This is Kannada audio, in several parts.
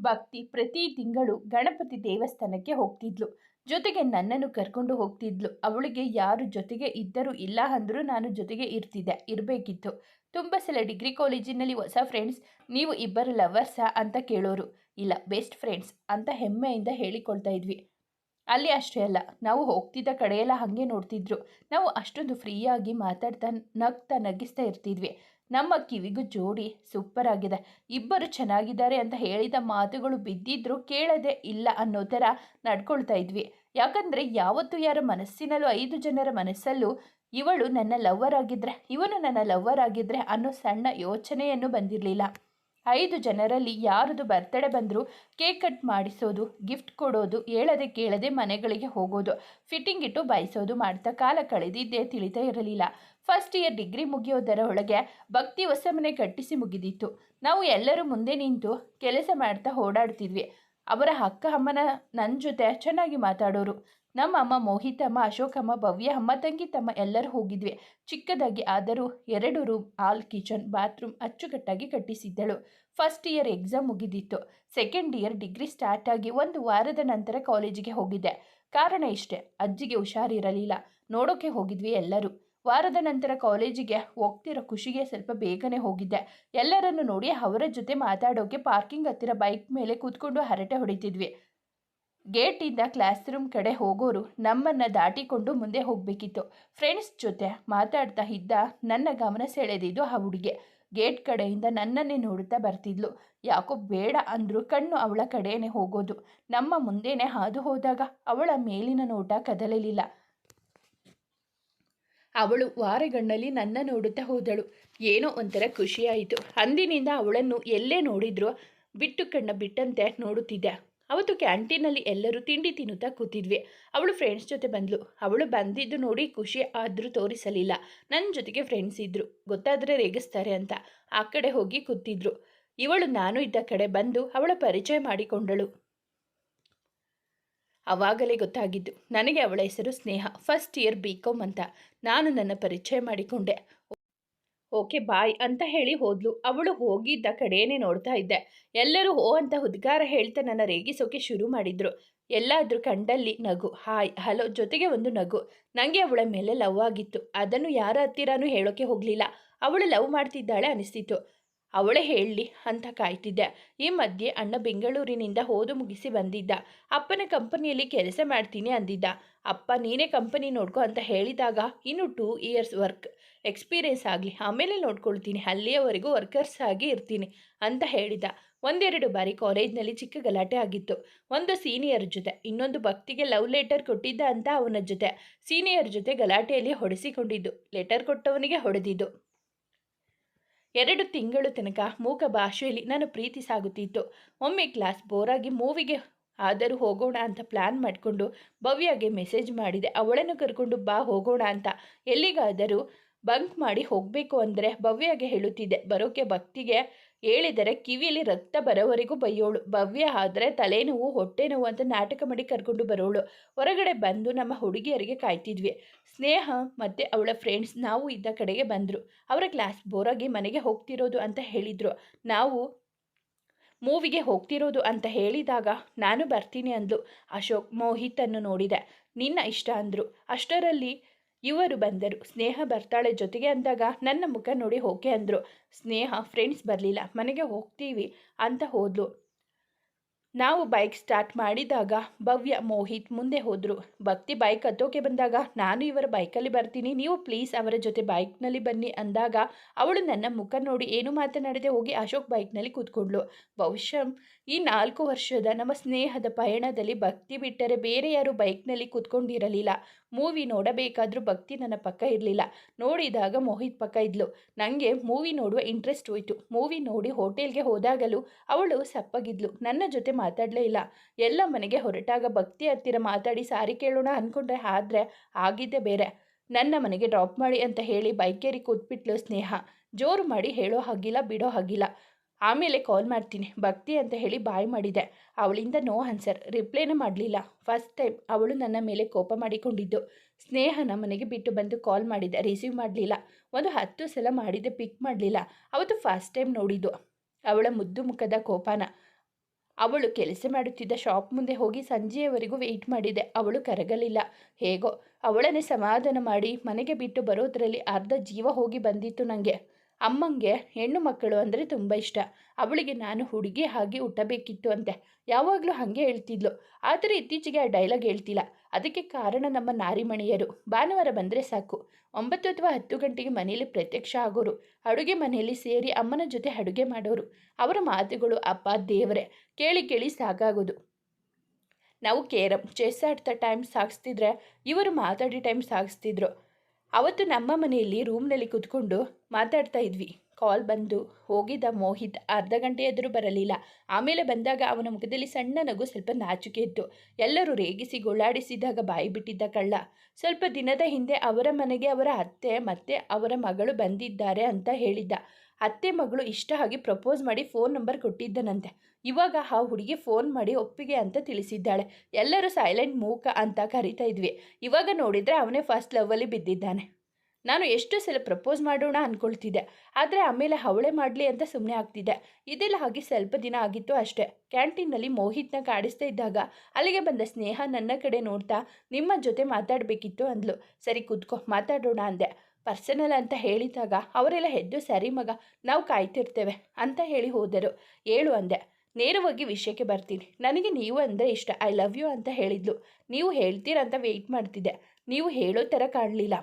ಭಕ್ತಿ ಪ್ರತಿ ತಿಂಗಳು ಗಣಪತಿ ದೇವಸ್ಥಾನಕ್ಕೆ ಹೋಗ್ತಿದ್ಲು. ಜೊತೆಗೆ ನನ್ನನ್ನು ಕರ್ಕೊಂಡು ಹೋಗ್ತಿದ್ಲು. ಅವಳಿಗೆ ಯಾರು ಜೊತೆಗೆ ಇದ್ದರೂ ಇಲ್ಲ ಅಂದರೂ ನಾನು ಜೊತೆಗೆ ಇರ್ತಿದ್ದೆ, ಇರಬೇಕಿತ್ತು. ತುಂಬ ಸಲ ಡಿಗ್ರಿ ಕಾಲೇಜಿನಲ್ಲಿ ಹೊಸ ಫ್ರೆಂಡ್ಸ್ ನೀವು ಇಬ್ಬರು ಲವರ್ಸಾ ಅಂತ ಕೇಳೋರು. ಇಲ್ಲ ಬೆಸ್ಟ್ ಫ್ರೆಂಡ್ಸ್ ಅಂತ ಹೆಮ್ಮೆಯಿಂದ ಹೇಳಿಕೊಳ್ತಾ ಇದ್ವಿ. ಅಲ್ಲಿ ಅಷ್ಟೇ ಅಲ್ಲ, ನಾವು ಹೋಗ್ತಿದ್ದ ಕಡೆಯೆಲ್ಲ ಹಾಗೆ ನೋಡ್ತಿದ್ರು. ನಾವು ಅಷ್ಟೊಂದು ಫ್ರೀಯಾಗಿ ಮಾತಾಡ್ತಾ ನಗ್ತಾ ನಗಿಸ್ತಾ ಇರ್ತಿದ್ವಿ. ನಮ್ಮ ಕಿವಿಗೂ ಜೋಡಿ ಸೂಪರ್ ಆಗಿದೆ. ಇಬ್ಬರು ಚೆನ್ನಾಗಿದ್ದಾರೆ ಅಂತ ಹೇಳಿದ ಮಾತುಗಳು ಬಿದ್ದಿದ್ರು ಕೇಳದೆ ಇಲ್ಲ ಅನ್ನೋ ಥರ ನಡ್ಕೊಳ್ತಾ ಇದ್ವಿ. ಯಾಕಂದರೆ ಯಾವತ್ತೂ ಯಾರ ಮನಸ್ಸಿನಲ್ಲೂ ಐದು ಜನರ ಮನಸ್ಸಲ್ಲೂ ಇವಳು ನನ್ನ ಲವ್ವರ್ ಆಗಿದ್ರೆ, ಇವನು ನನ್ನ ಲವ್ವರ್ ಆಗಿದ್ರೆ ಅನ್ನೋ ಸಣ್ಣ ಯೋಚನೆಯನ್ನು ಬಂದಿರಲಿಲ್ಲ. ಐದು ಜನರಲ್ಲಿ ಯಾರದು ಬರ್ತಡೇ ಬಂದರೂ ಕೇಕ್ ಕಟ್ ಮಾಡಿಸೋದು, ಗಿಫ್ಟ್ ಕೊಡೋದು, ಹೇಳದೆ ಕೇಳದೆ ಮನೆಗಳಿಗೆ ಹೋಗೋದು, ಫಿಟ್ಟಿಂಗ್ ಇಟ್ಟು ಬಾಯಿಸೋದು ಮಾಡ್ತಾ ಕಾಲ ಕಳೆದಿದ್ದೇ ತಿಳಿತಾ ಇರಲಿಲ್ಲ. ಫಸ್ಟ್ ಇಯರ್ ಡಿಗ್ರಿ ಮುಗಿಯೋದರ ಒಳಗೆ ಭಕ್ತಿ ಹೊಸ ಮನೆ ಕಟ್ಟಿಸಿ ಮುಗಿದಿತ್ತು. ನಾವು ಎಲ್ಲರೂ ಮುಂದೆ ನಿಂತು ಕೆಲಸ ಮಾಡ್ತಾ ಓಡಾಡ್ತಿದ್ವಿ. ಅವರ ಅಕ್ಕ, ಅಮ್ಮನ ನನ್ನ ಜೊತೆ ಚೆನ್ನಾಗಿ ಮಾತಾಡೋರು. ನಮ್ಮ ಅಮ್ಮ ಮೋಹಿತಮ್ಮ ಅಶೋಕಮ್ಮ ಭವ್ಯ, ಅಮ್ಮ ತಂಗಿ, ತಮ್ಮ ಎಲ್ಲರೂ ಹೋಗಿದ್ವಿ. ಚಿಕ್ಕದಾಗಿ ಆದರೂ ಎರಡು ರೂಮ್ ಆಲ್ ಕಿಚನ್, ಬಾತ್ರೂಮ್ ಅಚ್ಚುಕಟ್ಟಾಗಿ ಕಟ್ಟಿಸಿದ್ದಳು. ಫಸ್ಟ್ ಇಯರ್ ಎಕ್ಸಾಮ್ ಮುಗಿದಿತ್ತು. ಸೆಕೆಂಡ್ ಇಯರ್ ಡಿಗ್ರಿ ಸ್ಟಾರ್ಟ್ ಆಗಿ ಒಂದು ವಾರದ ನಂತರ ಕಾಲೇಜಿಗೆ ಹೋಗಿದ್ದೆ. ಕಾರಣ ಇಷ್ಟೇ, ಅಜ್ಜಿಗೆ ಹುಷಾರಿರಲಿಲ್ಲ. ನೋಡೋಕೆ ಹೋಗಿದ್ವಿ ಎಲ್ಲರೂ. ವಾರದ ನಂತರ ಕಾಲೇಜಿಗೆ ಹೋಗ್ತಿರೋ ಖುಷಿಗೆ ಸ್ವಲ್ಪ ಬೇಗನೆ ಹೋಗಿದ್ದೆ. ಎಲ್ಲರನ್ನು ನೋಡಿ ಅವರ ಜೊತೆ ಮಾತಾಡೋಕೆ ಪಾರ್ಕಿಂಗ್ ಹತ್ತಿರ ಬೈಕ್ ಮೇಲೆ ಕೂತ್ಕೊಂಡು ಹರಟೆ ಹೊಡಿತಿದ್ವಿ. ಗೇಟಿಂದ ಕ್ಲಾಸ್ ರೂಮ್ ಕಡೆ ಹೋಗೋರು ನಮ್ಮನ್ನು ದಾಟಿಕೊಂಡು ಮುಂದೆ ಹೋಗಬೇಕಿತ್ತು. ಫ್ರೆಂಡ್ಸ್ ಜೊತೆ ಮಾತಾಡ್ತಾ ಇದ್ದ ನನ್ನ ಗಮನ ಸೆಳೆದಿದ್ದು ಆ ಹುಡುಗಿ. ಗೇಟ್ ಕಡೆಯಿಂದ ನನ್ನನ್ನೇ ನೋಡುತ್ತಾ ಬರ್ತಿದ್ಲು. ಯಾಕೋ ಬೇಡ ಅಂದರೂ ಕಣ್ಣು ಅವಳ ಕಡೆಯೇ ಹೋಗೋದು. ನಮ್ಮ ಮುಂದೆನೇ ಹಾದು ಹೋದಾಗ ಅವಳ ಮೇಲಿನ ನೋಟ ಕದಲಲಿಲ್ಲ. ಅವಳು ವಾರಗಣ್ಣಲ್ಲಿ ನನ್ನ ನೋಡುತ್ತಾ ಹೋದಳು. ಏನೋ ಒಂಥರ ಖುಷಿಯಾಯಿತು. ಅಂದಿನಿಂದ ಅವಳನ್ನು ಎಲ್ಲೇ ನೋಡಿದ್ರು ಬಿಟ್ಟು ಕಣ್ಣ ಬಿಟ್ಟಂತೆ ನೋಡುತ್ತಿದ್ದೆ. ಅವತ್ತು ಕ್ಯಾಂಟೀನಲ್ಲಿ ಎಲ್ಲರೂ ತಿಂಡಿ ತಿನ್ನುತ್ತಾ ಕೂತಿದ್ವಿ. ಅವಳು ಫ್ರೆಂಡ್ಸ್ ಜೊತೆ ಬಂದಳು ಅವಳು ಬಂದಿದ್ದು ನೋಡಿ ಖುಷಿ ಆದರೂ ತೋರಿಸಲಿಲ್ಲ. ನನ್ನ ಜೊತೆಗೆ ಫ್ರೆಂಡ್ಸ್ ಇದ್ದರು ಗೊತ್ತಾದರೆ ರೇಗಿಸ್ತಾರೆ ಅಂತ. ಆ ಕಡೆ ಹೋಗಿ ಕೂತಿದ್ರು. ಇವಳು ನಾನು ಇದ್ದ ಕಡೆ ಬಂದು ಅವಳ ಪರಿಚಯ ಮಾಡಿಕೊಂಡಳು. ಅವಾಗಲೇ ಗೊತ್ತಾಗಿದ್ದು. ನನಗೆ ಅವಳ ಹೆಸರು Sneha. First year B com ಅಂತ. ನಾನು ನನ್ನ ಪರಿಚಯ ಮಾಡಿಕೊಂಡೆ. ಓಕೆ, ಬಾಯ್ ಅಂತ ಹೇಳಿ ಹೋದ್ಲು. ಅವಳು ಹೋಗಿದ್ದ ಕಡೆಯೇ ನೋಡ್ತಾ ಇದ್ದೆ. ಎಲ್ಲರೂ ಓ ಅಂತ ಉದ್ಗಾರ ಹೇಳ್ತಾ ನನ್ನ ರೇಗಿಸೋಕೆ ಶುರು ಮಾಡಿದ್ರು. ಎಲ್ಲಾದರೂ ಕಂಡಲ್ಲಿ ನಗು, ಹಾಯ್, ಹಲೋ, ಜೊತೆಗೆ ಒಂದು ನಗು. ನನಗೆ ಅವಳ ಮೇಲೆ ಲವ್ ಆಗಿತ್ತು. ಅದನ್ನು ಯಾರ ಹತ್ತಿರನೂ ಹೇಳೋಕೆ ಹೋಗಲಿಲ್ಲ. ಅವಳು ಲವ್ ಮಾಡ್ತಿದ್ದಾಳೆ ಅನಿಸ್ತಿತ್ತು. ಅವಳೇ ಹೇಳಲಿ ಅಂತ ಕಾಯ್ತಿದ್ದೆ. ಈ ಮಧ್ಯೆ ಅಣ್ಣ ಬೆಂಗಳೂರಿನಿಂದ ಓದು ಮುಗಿಸಿ ಬಂದಿದ್ದ. ಅಪ್ಪನ ಕಂಪನಿಯಲ್ಲಿ ಕೆಲಸ ಮಾಡ್ತೀನಿ ಅಂದಿದ್ದ. ಅಪ್ಪ, ನೀನೇ ಕಂಪನಿ ನೋಡ್ಕೊ ಅಂತ ಹೇಳಿದಾಗ ಇನ್ನು ಟೂ ಇಯರ್ಸ್ ವರ್ಕ್ ಎಕ್ಸ್ಪೀರಿಯೆನ್ಸ್ ಆಗಲಿ, ಆಮೇಲೆ ನೋಡ್ಕೊಳ್ತೀನಿ, ಅಲ್ಲಿಯವರೆಗೂ ವರ್ಕರ್ಸ್ ಆಗಿ ಇರ್ತೀನಿ ಅಂತ ಹೇಳಿದ. ಒಂದೆರಡು ಬಾರಿ ಕಾಲೇಜ್ನಲ್ಲಿ ಚಿಕ್ಕ ಗಲಾಟೆ ಆಗಿತ್ತು. ಒಂದು ಸೀನಿಯರ್ ಜೊತೆ, ಇನ್ನೊಂದು ಭಕ್ತಿಗೆ ಲವ್ ಲೆಟರ್ ಕೊಟ್ಟಿದ್ದ ಅಂತ ಅವನ ಜೊತೆ. ಸೀನಿಯರ್ ಜೊತೆ ಗಲಾಟೆಯಲ್ಲಿ ಹೊಡೆಸಿಕೊಂಡಿದ್ದು ಲೆಟರ್ ಕೊಟ್ಟವನಿಗೆ ಹೊಡೆದಿದ್ದು. ಎರಡು ತಿಂಗಳು ತನಕ ಮೂಕ ಭಾಷೆಯಲ್ಲಿ ನಾನು ಪ್ರೀತಿ ಸಾಗುತ್ತಿತ್ತು. ಒಮ್ಮೆ ಕ್ಲಾಸ್ ಬೋರಾಗಿ ಮೂವಿಗೆ ಆದರೂ ಹೋಗೋಣ ಅಂತ ಪ್ಲ್ಯಾನ್ ಮಾಡಿಕೊಂಡು ಭವ್ಯಗೆ ಮೆಸೇಜ್ ಮಾಡಿದೆ. ಅವಳನ್ನು ಕರ್ಕೊಂಡು ಬಾ, ಹೋಗೋಣ ಅಂತ. ಎಲ್ಲಿಗಾದರೂ ಬಂಕ್ ಮಾಡಿ ಹೋಗಬೇಕು ಅಂದರೆ ಭವ್ಯಗೆ ಹೇಳುತ್ತಿದ್ದೆ. ಬರೋಕೆ ಭಕ್ತಿಗೆ ಹೇಳಿದರೆ ಕಿವಿಯಲ್ಲಿ ರಕ್ತ ಬರೋವರೆಗೂ ಬೈಯೋಳು. ಭವ್ಯ ಆದರೆ ತಲೆನೋವು ಹೊಟ್ಟೆ ನೋವು ಅಂತ ನಾಟಕ ಮಾಡಿ ಕರ್ಕೊಂಡು ಬರೋಳು. ಹೊರಗಡೆ ಬಂದು ನಮ್ಮ ಹುಡುಗಿಯರಿಗೆ ಕಾಯ್ತಿದ್ವಿ. ಸ್ನೇಹ ಮತ್ತು ಅವಳ ಫ್ರೆಂಡ್ಸ್ ನಾವು ಇದ್ದ ಕಡೆಗೆ ಬಂದರು. ಅವರ ಕ್ಲಾಸ್ ಬೋರಾಗಿ ಮನೆಗೆ ಹೋಗ್ತಿರೋದು ಅಂತ ಹೇಳಿದರು. ನಾವು ಮೂವಿಗೆ ಹೋಗ್ತಿರೋದು ಅಂತ ಹೇಳಿದಾಗ ನಾನು ಬರ್ತೀನಿ ಅಂದ್ಲು. ಅಶೋಕ್ ಮೋಹಿತನ್ನು ನೋಡಿದೆ. ನಿನ್ನ ಇಷ್ಟ ಅಂದರು. ಅಷ್ಟರಲ್ಲಿ ಇವರು ಬಂದರು. ಸ್ನೇಹ ಬರ್ತಾಳೆ ಜೊತೆಗೆ ಅಂದಾಗ ನನ್ನ ಮುಖ ನೋಡಿ ಓಕೆ ಅಂದರು. ಸ್ನೇಹ ಫ್ರೆಂಡ್ಸ್ ಬರಲಿಲ್ಲ. ಮನೆಗೆ ಹೋಗ್ತೀವಿ ಅಂತ ಹೋದ್ಲು. ನಾವು ಬೈಕ್ ಸ್ಟಾರ್ಟ್ ಮಾಡಿದಾಗ ಭವ್ಯ, ಮೋಹಿತ್ ಮುಂದೆ ಹೋದರು. ಭಕ್ತಿ ಬೈಕ್ ಹತ್ತೋಕೆ ಬಂದಾಗ ನಾನು ಇವರ ಬೈಕಲ್ಲಿ ಬರ್ತೀನಿ. ನೀವು ಪ್ಲೀಸ್ ಅವರ ಜೊತೆ ಬೈಕ್ನಲ್ಲಿ ಬನ್ನಿ ಅಂದಾಗ ಅವಳು ನನ್ನ ಮುಖ ನೋಡಿ ಏನು ಮಾತನಾಡದೆ ಹೋಗಿ ಅಶೋಕ್ ಬೈಕ್ನಲ್ಲಿ ಕೂತ್ಕೊಂಡ್ಳು. ಬಹುಶಃ ಈ ನಾಲ್ಕು ವರ್ಷದ ನಮ್ಮ ಸ್ನೇಹದ ಪಯಣದಲ್ಲಿ ಭಕ್ತಿ ಬಿಟ್ಟರೆ ಬೇರೆ ಯಾರು ಬೈಕ್ನಲ್ಲಿ ಕೂತ್ಕೊಂಡಿರಲಿಲ್ಲ. ಮೂವಿ ನೋಡಬೇಕಾದ್ರೂ ಭಕ್ತಿ ನನ್ನ ಪಕ್ಕ ಇರಲಿಲ್ಲ. ನೋಡಿದಾಗ ಮೋಹಿತ್ ಪಕ್ಕ ಇದ್ಲು. ನನಗೆ ಮೂವಿ ನೋಡುವ ಇಂಟ್ರೆಸ್ಟ್ ಹೋಯಿತು. ಮೂವಿ ನೋಡಿ ಹೋಟೆಲ್ಗೆ ಹೋದಾಗಲೂ ಅವಳು ಸಪ್ಪಗಿದ್ಲು. ನನ್ನ ಜೊತೆ ಮಾತಾಡಲೇ ಇಲ್ಲ. ಎಲ್ಲ ಮನೆಗೆ ಹೊರಟಾಗ ಭಕ್ತಿ ಹತ್ತಿರ ಮಾತಾಡಿ ಸಾರಿ ಕೇಳೋಣ ಅಂದ್ಕೊಂಡ್ರೆ ಆದರೆ ಆಗಿದ್ದೇ ಬೇರೆ. ನನ್ನ ಮನೆಗೆ ಡ್ರಾಪ್ ಮಾಡಿ ಅಂತ ಹೇಳಿ ಬೈಕೇರಿ ಕೂತ್ಬಿಟ್ಲು ಸ್ನೇಹ. ಜೋರು ಮಾಡಿ ಹೇಳೋ ಹಾಗಿಲ್ಲ, ಬಿಡೋ ಹಾಗಿಲ್ಲ. ಆಮೇಲೆ ಕಾಲ್ ಮಾಡ್ತೀನಿ. ಭಕ್ತಿ ಅಂತ ಹೇಳಿ ಬಾಯ್ ಮಾಡಿದೆ. ಅವಳಿಂದ ನೋ ಆನ್ಸರ್ ರಿಪ್ಲೈನೇ ಮಾಡಲಿಲ್ಲ. ಫಸ್ಟ್ ಟೈಮ್ ಅವಳು ನನ್ನ ಮೇಲೆ ಕೋಪ ಮಾಡಿಕೊಂಡಿದ್ದು. ಸ್ನೇಹನ ಮನೆಗೆ ಬಿಟ್ಟು ಬಂದು ಕಾಲ್ ಮಾಡಿದೆ. ರಿಸೀವ್ ಮಾಡಲಿಲ್ಲ. ಒಂದು ಹತ್ತು ಸಲ ಮಾಡಿದೆ ಪಿಕ್ ಮಾಡಲಿಲ್ಲ. ಅವತ್ತು ಫಸ್ಟ್ ಟೈಮ್ ನೋಡಿದ್ದು. ಅವಳ ಮುದ್ದು ಮುಖದ ಕೋಪನ. ಅವಳು ಕೆಲಸ ಮಾಡುತ್ತಿದ್ದ ಶಾಪ್ ಮುಂದೆ ಹೋಗಿ ಸಂಜೆಯವರೆಗೂ ವೆಯ್ಟ್ ಮಾಡಿದೆ. ಅವಳು ಕರಗಲಿಲ್ಲ. ಹೇಗೋ ಅವಳನ್ನೇ ಸಮಾಧಾನ ಮಾಡಿ ಮನೆಗೆ ಬಿಟ್ಟು ಬರೋದರಲ್ಲಿ ಅರ್ಧ ಜೀವ ಹೋಗಿ ಬಂದಿತ್ತು ನನಗೆ ಅಮ್ಮಂಗೆ ಹೆಣ್ಣು ಮಕ್ಕಳು ಅಂದರೆ ತುಂಬ ಇಷ್ಟ. ಅವಳಿಗೆ ನಾನು ಹುಡುಗಿ ಹಾಗೆ ಹುಟ್ಟಬೇಕಿತ್ತು ಅಂತೆ. ಯಾವಾಗಲೂ ಹಾಗೆ ಹೇಳ್ತಿದ್ಲು. ಆದರೆ ಇತ್ತೀಚೆಗೆ ಆ ಡೈಲಾಗ್ ಹೇಳ್ತಿಲ್ಲ. ಅದಕ್ಕೆ ಕಾರಣ ನಮ್ಮ ನಾರಿಮಣಿಯರು. ಭಾನುವಾರ ಬಂದರೆ ಸಾಕು. ಒಂಬತ್ತು ಅಥವಾ ಹತ್ತು ಗಂಟೆಗೆ ಮನೆಯಲ್ಲಿ ಪ್ರತ್ಯಕ್ಷ ಆಗೋರು. ಅಡುಗೆ ಮನೆಯಲ್ಲಿ ಸೇರಿ ಅಮ್ಮನ ಜೊತೆ ಅಡುಗೆ ಮಾಡೋರು. ಅವರ ಮಾತುಗಳು ಅಪ್ಪ, ದೇವರೇ. ಕೇಳಿ ಕೇಳಿ ಸಾಕಾಗೋದು ನಾವು ಕೇರಂ ಚೆಸ್ ಆಡ್ತಾ ಟೈಮ್ ಸಾಗಿಸ್ತಿದ್ರೆ, ಇವರು ಮಾತಾಡಿ ಟೈಮ್ ಸಾಗಿಸ್ತಿದ್ರು. ಅವತ್ತು ನಮ್ಮ ಮನೆಯಲ್ಲಿ ರೂಮ್ನಲ್ಲಿ ಕುತ್ಕೊಂಡು ಮಾತಾಡ್ತಾ ಇದ್ವಿ. ಕಾಲ್ ಬಂದು ಹೋಗಿದ್ದ ಮೋಹಿತ್ ಅರ್ಧ ಗಂಟೆ ಎದುರು ಬರಲಿಲ್ಲ. ಆಮೇಲೆ ಬಂದಾಗ ಅವನ ಮುಖದಲ್ಲಿ ಸಣ್ಣ ನಗು ಸ್ವಲ್ಪ ನಾಚಿಕೆ ಇತ್ತು. ಎಲ್ಲರೂ ರೇಗಿಸಿ ಗೋಳಾಡಿಸಿದಾಗ ಬಾಯಿ ಬಿಟ್ಟಿದ್ದ ಕಳ್ಳ, ಸ್ವಲ್ಪ ದಿನದ ಹಿಂದೆ ಅವರ ಮನೆಗೆ ಅವರ ಅತ್ತೆ ಮತ್ತೆ ಅವರ ಮಗಳು ಬಂದಿದ್ದಾರೆ ಅಂತ ಹೇಳಿದ್ದ. ಅತ್ತೆ ಮಗಳು ಇಷ್ಟ ಆಗಿ ಪ್ರಪೋಸ್ ಮಾಡಿ ಫೋನ್ ನಂಬರ್ ಕೊಟ್ಟಿದ್ದನಂತೆ. ಇವಾಗ ಆ ಹುಡುಗಿ ಫೋನ್ ಮಾಡಿ ಒಪ್ಪಿಗೆ ಅಂತ ತಿಳಿಸಿದ್ದಾಳೆ. ಎಲ್ಲರೂ ಸೈಲೆಂಟ್ ಮೂಕ ಅಂತ ಕರಿತಾ ಇದ್ವಿ. ಇವಾಗ ನೋಡಿದರೆ ಅವನೇ ಫಸ್ಟ್ ಲವ್ವಲ್ಲಿ ಬಿದ್ದಿದ್ದಾನೆ. ನಾನು ಎಷ್ಟು ಸಲ ಪ್ರಪೋಸ್ ಮಾಡೋಣ ಅಂದ್ಕೊಳ್ತಿದ್ದೆ ಆದರೆ ಆಮೇಲೆ ಅವಳೇ ಮಾಡಲಿ ಅಂತ ಸುಮ್ಮನೆ ಆಗ್ತಿದ್ದೆ. ಇದೆಲ್ಲ ಹಾಗೆ ಸ್ವಲ್ಪ ದಿನ ಆಗಿತ್ತು ಅಷ್ಟೇ. ಕ್ಯಾಂಟೀನಲ್ಲಿ ಮೋಹಿತ್ನ ಕಾಡಿಸ್ತಾ ಇದ್ದಾಗ ಅಲ್ಲಿಗೆ ಬಂದ ಸ್ನೇಹ ನನ್ನ ಕಡೆ ನೋಡ್ತಾ ನಿಮ್ಮ ಜೊತೆ ಮಾತಾಡಬೇಕಿತ್ತು ಅಂದ್ಲು. ಸರಿ ಕೂತ್ಕೋ, ಮಾತಾಡೋಣ ಅಂದೆ. ಪರ್ಸನಲ್ ಅಂತ ಹೇಳಿದಾಗ ಅವರೆಲ್ಲ ಎದ್ದು ಸರಿ ಮಗ, ನಾವು ಕಾಯ್ತಿರ್ತೇವೆ ಅಂತ ಹೇಳಿ ಹೋದರು. ಏಳು ಅಂದೆ. ನೇರವಾಗಿ ವಿಷಯಕ್ಕೆ ಬರ್ತೀನಿ. ನನಗೆ ನೀವು ಅಂದರೆ ಇಷ್ಟ. ಐ ಲವ್ ಯು ಅಂತ ಹೇಳಿದ್ಲು. ನೀವು ಹೇಳ್ತೀರಂತ ವೆಯ್ಟ್ ಮಾಡ್ತಿದ್ದೆ. ನೀವು ಹೇಳೋ ಥರ ಕಾಣಲಿಲ್ಲ.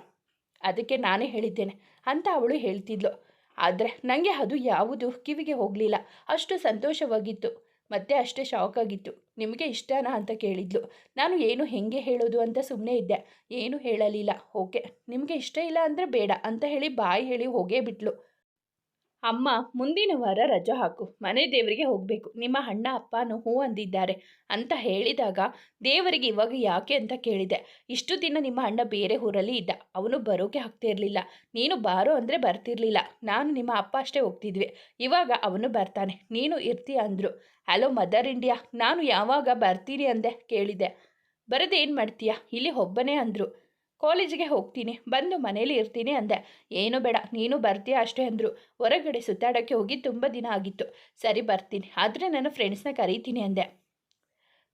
ಅದಕ್ಕೆ ನಾನೇ ಹೇಳಿದ್ದೇನೆ. ಅಂತ ಅವಳು ಹೇಳ್ತಿದ್ಲು. ಆದರೆ ನನಗೆ ಅದು ಯಾವುದು ಕಿವಿಗೆ ಹೋಗಲಿಲ್ಲ. ಅಷ್ಟು ಸಂತೋಷವಾಗಿತ್ತು. ಮತ್ತೆ ಅಷ್ಟೇ ಶಾಕ್ ಆಗಿತ್ತು. ನಿಮಗೆ ಇಷ್ಟನಾ ಅಂತ ಕೇಳಿದ್ಲು. ನಾನು ಏನು ಹೆಂಗೆ ಹೇಳೋದು ಅಂತ ಸುಮ್ಮನೆ ಇದ್ದೆ. ಏನು ಹೇಳಲಿಲ್ಲ. ಓಕೆ. ನಿಮಗೆ ಇಷ್ಟ ಇಲ್ಲ ಅಂದರೆ ಬೇಡ ಅಂತ ಹೇಳಿ ಬಾಯಿ ಹೇಳಿ ಹೋಗೇ ಬಿಟ್ಲು. ಅಮ್ಮ, ಮುಂದಿನ ವಾರ ರಜಾ ಹಾಕು. ಮನೆ ದೇವರಿಗೆ ಹೋಗಬೇಕು. ನಿಮ್ಮ ಅಣ್ಣ, ಅಪ್ಪನೂ ಹೂ ಅಂದಿದ್ದಾರೆ ಅಂತ ಹೇಳಿದಾಗ ದೇವರಿಗೆ ಇವಾಗ ಯಾಕೆ ಅಂತ ಕೇಳಿದೆ. ಇಷ್ಟು ದಿನ ನಿಮ್ಮ ಅಣ್ಣ ಬೇರೆ ಊರಲ್ಲಿ ಇದ್ದ. ಅವನು ಬರೋಕೆ ಆಗ್ತಿರಲಿಲ್ಲ ನೀನು ಬಾರೋ ಅಂದರೆ ಬರ್ತಿರ್ಲಿಲ್ಲ. ನಾನು ನಿಮ್ಮ ಅಪ್ಪ ಅಷ್ಟೇ ಹೋಗ್ತಿದ್ವಿ. ಇವಾಗ ಅವನು ಬರ್ತಾನೆ. ನೀನು ಇರ್ತೀಯ ಅಂದರು. ಹಲೋ ಮದರ್ ಇಂಡಿಯಾ, ನಾನು ಯಾವಾಗ ಬರ್ತೀರಿ ಅಂದೆ? ಕೇಳಿದೆ. ಬರೋದೇನು ಮಾಡ್ತೀಯಾ? ಇಲ್ಲಿ ಒಬ್ಬನೇ ಅಂದರು. ಕಾಲೇಜಿಗೆ ಹೋಗ್ತೀನಿ, ಬಂದು ಮನೇಲಿ ಇರ್ತೀನಿ ಅಂದೆ. ಏನು ಬೇಡ, ನೀನು ಬರ್ತೀಯ ಅಷ್ಟೇ ಅಂದರು. ಹೊರಗಡೆ ಸುತ್ತಾಡೋಕ್ಕೆ ಹೋಗಿ ತುಂಬ ದಿನ ಆಗಿತ್ತು. ಸರಿ, ಬರ್ತೀನಿ. ಆದರೆ ನಾನು ಫ್ರೆಂಡ್ಸ್ನ ಕರೀತೀನಿ ಅಂದೆ.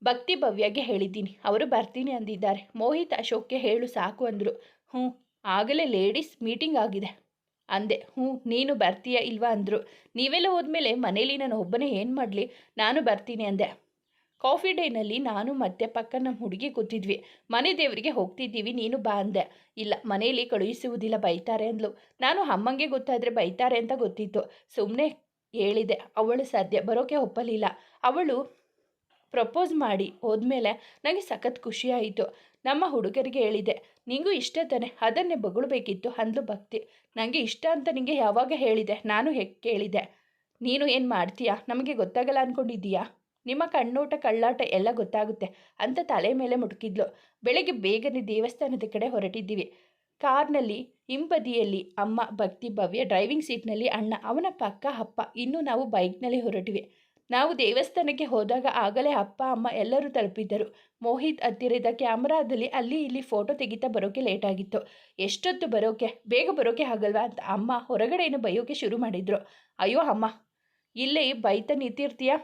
ಭಕ್ತಿ ಭವ್ಯಗೆ ಹೇಳಿದ್ದೀನಿ. ಅವರು ಬರ್ತೀನಿ ಅಂದಿದ್ದಾರೆ. ಮೋಹಿತ್, ಅಶೋಕ್ಗೆ ಹೇಳು ಸಾಕು ಅಂದರು. ಹ್ಞೂ, ಆಗಲೇ ಲೇಡೀಸ್ ಮೀಟಿಂಗ್ ಆಗಿದೆ ಅಂದೆ. ಹ್ಞೂ, ನೀನು ಬರ್ತೀಯ ಇಲ್ವಾ ಅಂದರು. ನೀವೆಲ್ಲ ಹೋದ್ಮೇಲೆ ಮನೇಲಿ ನಾನು ಒಬ್ಬನೇ ಏನು ಮಾಡಲಿ? ನಾನು ಬರ್ತೀನಿ ಅಂದೆ. ಕಾಫಿ ಡೇನಲ್ಲಿ ನಾನು ಮತ್ತೆ ಪಕ್ಕ ನಮ್ಮ ಹುಡುಗಿ ಕೂತಿದ್ವಿ. ಮನೆ ದೇವರಿಗೆ ಹೋಗ್ತಿದ್ದೀವಿ, ನೀನು ಬಾ ಅಂದೆ. ಇಲ್ಲ, ಮನೆಯಲ್ಲಿ ಕಳುಹಿಸುವುದಿಲ್ಲ, ಬೈತಾರೆ ಅಂದ್ಲು. ನಾನು ಅಮ್ಮಂಗೆ ಗೊತ್ತಾದರೆ ಬೈತಾರೆ ಅಂತ ಗೊತ್ತಿತ್ತು. ಸುಮ್ಮನೆ ಹೇಳಿದೆ, ಅವಳು ಸದ್ಯ ಬರೋಕೆ ಒಪ್ಪಲಿಲ್ಲ. ಅವಳು ಪ್ರಪೋಸ್ ಮಾಡಿ ಹೋದ್ಮೇಲೆ ನನಗೆ ಸಖತ್ ಖುಷಿಯಾಯಿತು ನಮ್ಮ ಹುಡುಗರಿಗೆ ಹೇಳಿದೆ, ನಿಂಗೂ ಇಷ್ಟ ತಾನೆ, ಅದನ್ನೇ ಬಗಳಬೇಕಿತ್ತು ಅಂದ್ಲು ಭಕ್ತಿ. ನನಗೆ ಇಷ್ಟ ಅಂತ ನಿಂಗೆ ಯಾವಾಗ ಹೇಳಿದೆ? ನಾನು ಹೆ ಕೇಳಿದೆ. ನೀನು ಏನು ಮಾಡ್ತೀಯಾ? ನಮಗೆ ಗೊತ್ತಾಗಲ್ಲ ಅಂದ್ಕೊಂಡಿದ್ದೀಯಾ ನಿಮ್ಮ ಕಣ್ಣೋಟ, ಕಳ್ಳಾಟ ಎಲ್ಲ ಗೊತ್ತಾಗುತ್ತೆ ಅಂತ ತಲೆ ಮೇಲೆ ಮುಟುಕಿದ್ಲು. ಬೆಳಗ್ಗೆ ಬೇಗನೆ ದೇವಸ್ಥಾನದ ಕಡೆ ಹೊರಟಿದ್ದೀವಿ. ಕಾರ್ನಲ್ಲಿ, ಹಿಂಬದಿಯಲ್ಲಿ ಅಮ್ಮ, ಭಕ್ತಿ, ಭವ್ಯ ಡ್ರೈವಿಂಗ್ ಸೀಟ್ನಲ್ಲಿ ಅಣ್ಣ, ಅವನ ಪಕ್ಕ ಅಪ್ಪ, ಇನ್ನೂ ನಾವು ಬೈಕ್ನಲ್ಲಿ ಹೊರಟಿವೆ. ನಾವು ದೇವಸ್ಥಾನಕ್ಕೆ ಹೋದಾಗ ಆಗಲೇ ಅಪ್ಪ, ಅಮ್ಮ ಎಲ್ಲರೂ ತಲುಪಿದ್ದರು. ಮೋಹಿತ್ ಹತ್ತಿರದ ಕ್ಯಾಮ್ರಾದಲ್ಲಿ ಅಲ್ಲಿ ಇಲ್ಲಿ ಫೋಟೋ ತೆಗಿತಾ ಬರೋಕೆ ಲೇಟ್ ಆಗಿತ್ತು. ಎಷ್ಟೊತ್ತು ಬರೋಕೆ, ಬೇಗ ಬರೋಕೆ ಆಗಲ್ವಾ ಅಂತ ಅಮ್ಮ ಹೊರಗಡೆಯನ್ನು ಬೈಯೋಕೆ ಶುರು ಮಾಡಿದ್ರು. ಅಯ್ಯೋ ಅಮ್ಮ, ಇಲ್ಲೇ ಬೈತ ನಿಂತಿರ್ತೀಯಾ?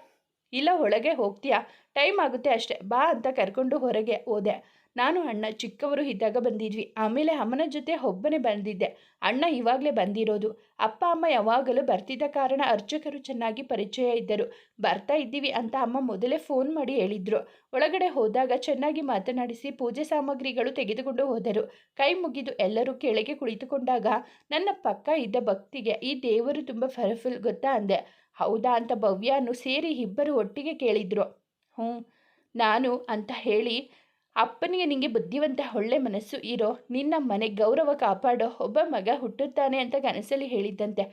ಇಲ್ಲ ಒಳಗೆ ಹೋಗ್ತೀಯಾ? ಟೈಮ್ ಆಗುತ್ತೆ ಅಷ್ಟೇ. ಬಾ ಅಂತ ಕರ್ಕೊಂಡು ಹೊರಗೆ ಹೋದೆ. ನಾನು ಅಣ್ಣ, ಚಿಕ್ಕವರು ಇದ್ದಾಗ ಬಂದಿದ್ವಿ. ಆಮೇಲೆ ಅಮ್ಮನ ಜೊತೆ ಒಬ್ಬನೇ ಬಂದಿದ್ದೆ. ಅಣ್ಣ ಇವಾಗಲೇ ಬಂದಿರೋದು. ಅಪ್ಪ, ಅಮ್ಮ ಯಾವಾಗಲೂ ಬರ್ತಿದ್ದ ಕಾರಣ ಅರ್ಚಕರು ಚೆನ್ನಾಗಿ ಪರಿಚಯ ಇದ್ದರು. ಬರ್ತಾ ಇದ್ದೀವಿ ಅಂತ ಅಮ್ಮ ಮೊದಲೇ ಫೋನ್ ಮಾಡಿ ಹೇಳಿದ್ರು. ಒಳಗಡೆ ಹೋದಾಗ ಚೆನ್ನಾಗಿ ಮಾತನಾಡಿಸಿ ಪೂಜೆ ಸಾಮಗ್ರಿಗಳು ತೆಗೆದುಕೊಂಡು ಹೋದರು. ಕೈ ಮುಗಿದು ಎಲ್ಲರೂ ಕೆಳಗೆ ಕುಳಿತುಕೊಂಡಾಗ, ನನ್ನ ಪಕ್ಕ ಇದ್ದ ಭಕ್ತಿಗೆ, ಈ ದೇವರು ತುಂಬ ಫರ್ಫುಲ್ ಗೊತ್ತಾ ಅಂದೆ. ಹೌದಾ ಅಂತ ಭವ್ಯನು ಸೇರಿ ಇಬ್ಬರು ಒಟ್ಟಿಗೆ ಕೇಳಿದ್ರು. ಹ್ಞೂ, ನಾನು ಅಂತ ಹೇಳಿ, ಅಪ್ಪನಿಗೆ ನಿಂಗೆ ಬುದ್ಧಿವಂತ ಒಳ್ಳೆ ಮನಸ್ಸು ಇರೋ, ನಿನ್ನ ಮನೆ ಗೌರವ ಕಾಪಾಡೋ ಒಬ್ಬ ಮಗ ಹುಟ್ಟುತ್ತಾನೆ ಅಂತ ಕನಸಲ್ಲಿ ಹೇಳಿದ್ದಂತೆ.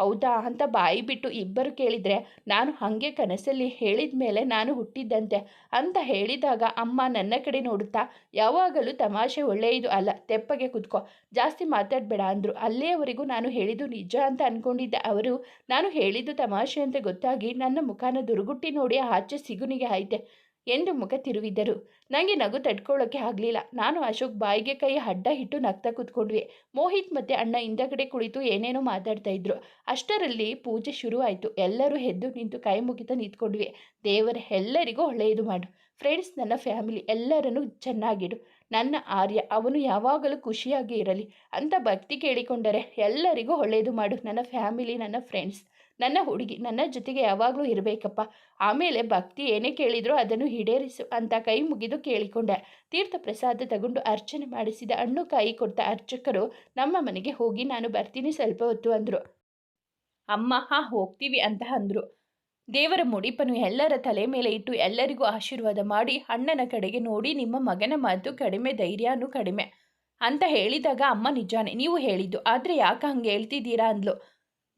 ಹೌದಾ ಅಂತ ಬಾಯಿ ಬಿಟ್ಟು ಇಬ್ಬರು ಕೇಳಿದರೆ, ನಾನು ಹಾಗೆ ಕನಸಲ್ಲಿ ಹೇಳಿದ ಮೇಲೆ ನಾನು ಹುಟ್ಟಿದ್ದಂತೆ ಅಂತ ಹೇಳಿದಾಗ ಅಮ್ಮ ನನ್ನ ಕಡೆ ನೋಡುತ್ತಾ, ಯಾವಾಗಲೂ ತಮಾಷೆ ಒಳ್ಳೆಯದು ಅಲ್ಲ, ತೆಪ್ಪಗೆ ಕುತ್ಕೋ, ಜಾಸ್ತಿ ಮಾತಾಡಬೇಡ ಅಂದರು. ಅಲ್ಲಿಯವರೆಗೂ ನಾನು ಹೇಳಿದ್ದು ನಿಜ ಅಂತ ಅಂದ್ಕೊಂಡಿದ್ದೆ ಅವರು, ನಾನು ಹೇಳಿದ್ದು ತಮಾಷೆ ಅಂತ ಗೊತ್ತಾಗಿ ನನ್ನ ಮುಖಾನ ದುರುಗುಟ್ಟಿ ನೋಡಿ ಆಚೆ ಸಿಗುನಿಗೆ ಆಯ್ತೆ ಎಂದು ಮುಖ ತಿರುವಿದ್ದರು ನನಗೆ ನಗು ತಡ್ಕೊಳ್ಳೋಕೆ ಆಗಲಿಲ್ಲ. ನಾನು ಅಶೋಕ್ ಬಾಯಿಗೆ ಕೈ ಅಡ್ಡ ಇಟ್ಟು ನಗ್ತಾ ಕೂತ್ಕೊಂಡ್ವಿ. ಮೋಹಿತ್ ಮತ್ತೆ ಅಣ್ಣ ಹಿಂದಗಡೆ ಕುಳಿತು ಏನೇನೋ ಮಾತಾಡ್ತಾ ಇದ್ರು. ಅಷ್ಟರಲ್ಲಿ ಪೂಜೆ ಶುರುವಾಯಿತು. ಎಲ್ಲರೂ ಎದ್ದು ನಿಂತು ಕೈ ಮುಗಿತ ನಿಂತ್ಕೊಂಡ್ವಿ. ದೇವರ ಎಲ್ಲರಿಗೂ ಒಳ್ಳೆಯದು ಮಾಡು. ಫ್ರೆಂಡ್ಸ್ ನನ್ನ ಫ್ಯಾಮಿಲಿ ಎಲ್ಲರನ್ನೂ ಚೆನ್ನಾಗಿಡು. ನನ್ನ ಆರ್ಯ, ಅವನು ಯಾವಾಗಲೂ ಖುಷಿಯಾಗಿ ಇರಲಿ. ಅಂತ ಭಕ್ತಿ ಕೇಳಿಕೊಂಡರೆ ಎಲ್ಲರಿಗೂ ಒಳ್ಳೆಯದು ಮಾಡು. ನನ್ನ ಫ್ಯಾಮಿಲಿ ನನ್ನ ಫ್ರೆಂಡ್ಸ್ ನನ್ನ ಹುಡುಗಿ, ನನ್ನ ಜೊತೆಗೆ ಯಾವಾಗಲೂ ಇರಬೇಕಪ್ಪ. ಆಮೇಲೆ ಭಕ್ತಿ ಏನೇ ಕೇಳಿದ್ರೂ ಅದನ್ನು ಈಡೇರಿಸು ಅಂತ ಕೈ ಮುಗಿದು ಕೇಳಿಕೊಂಡೆ. ತೀರ್ಥ ಪ್ರಸಾದ ತಗೊಂಡು ಅರ್ಚನೆ ಮಾಡಿಸಿದ ಹಣ್ಣು ಕಾಯಿ ಕೊಟ್ಟ ಅರ್ಚಕರು ನಮ್ಮ ಮನೆಗೆ ಹೋಗಿ ನಾನು ಬರ್ತೀನಿ ಸ್ವಲ್ಪ ಹೊತ್ತು ಅಂದರು. ಅಮ್ಮ, ಹಾ, ಹೋಗ್ತೀವಿ ಅಂತ ಅಂದರು. ದೇವರ ಮುಡಿಪನ್ನು ಎಲ್ಲರ ತಲೆ ಮೇಲೆ ಇಟ್ಟು ಎಲ್ಲರಿಗೂ ಆಶೀರ್ವಾದ ಮಾಡಿ ಅಣ್ಣನ ಕಡೆಗೆ ನೋಡಿ ನಿಮ್ಮ ಮಗನ ಮಾತು ಕಡಿಮೆ, ಧೈರ್ಯನೂ ಕಡಿಮೆ. ಅಂತ ಹೇಳಿದಾಗ ಅಮ್ಮ ನಿಜಾನೆ, ನೀವು ಹೇಳಿದ್ದು. ಆದರೆ ಯಾಕೆ ಹಂಗೆ ಹೇಳ್ತಿದ್ದೀರಾ ಅಂದ್ಲು.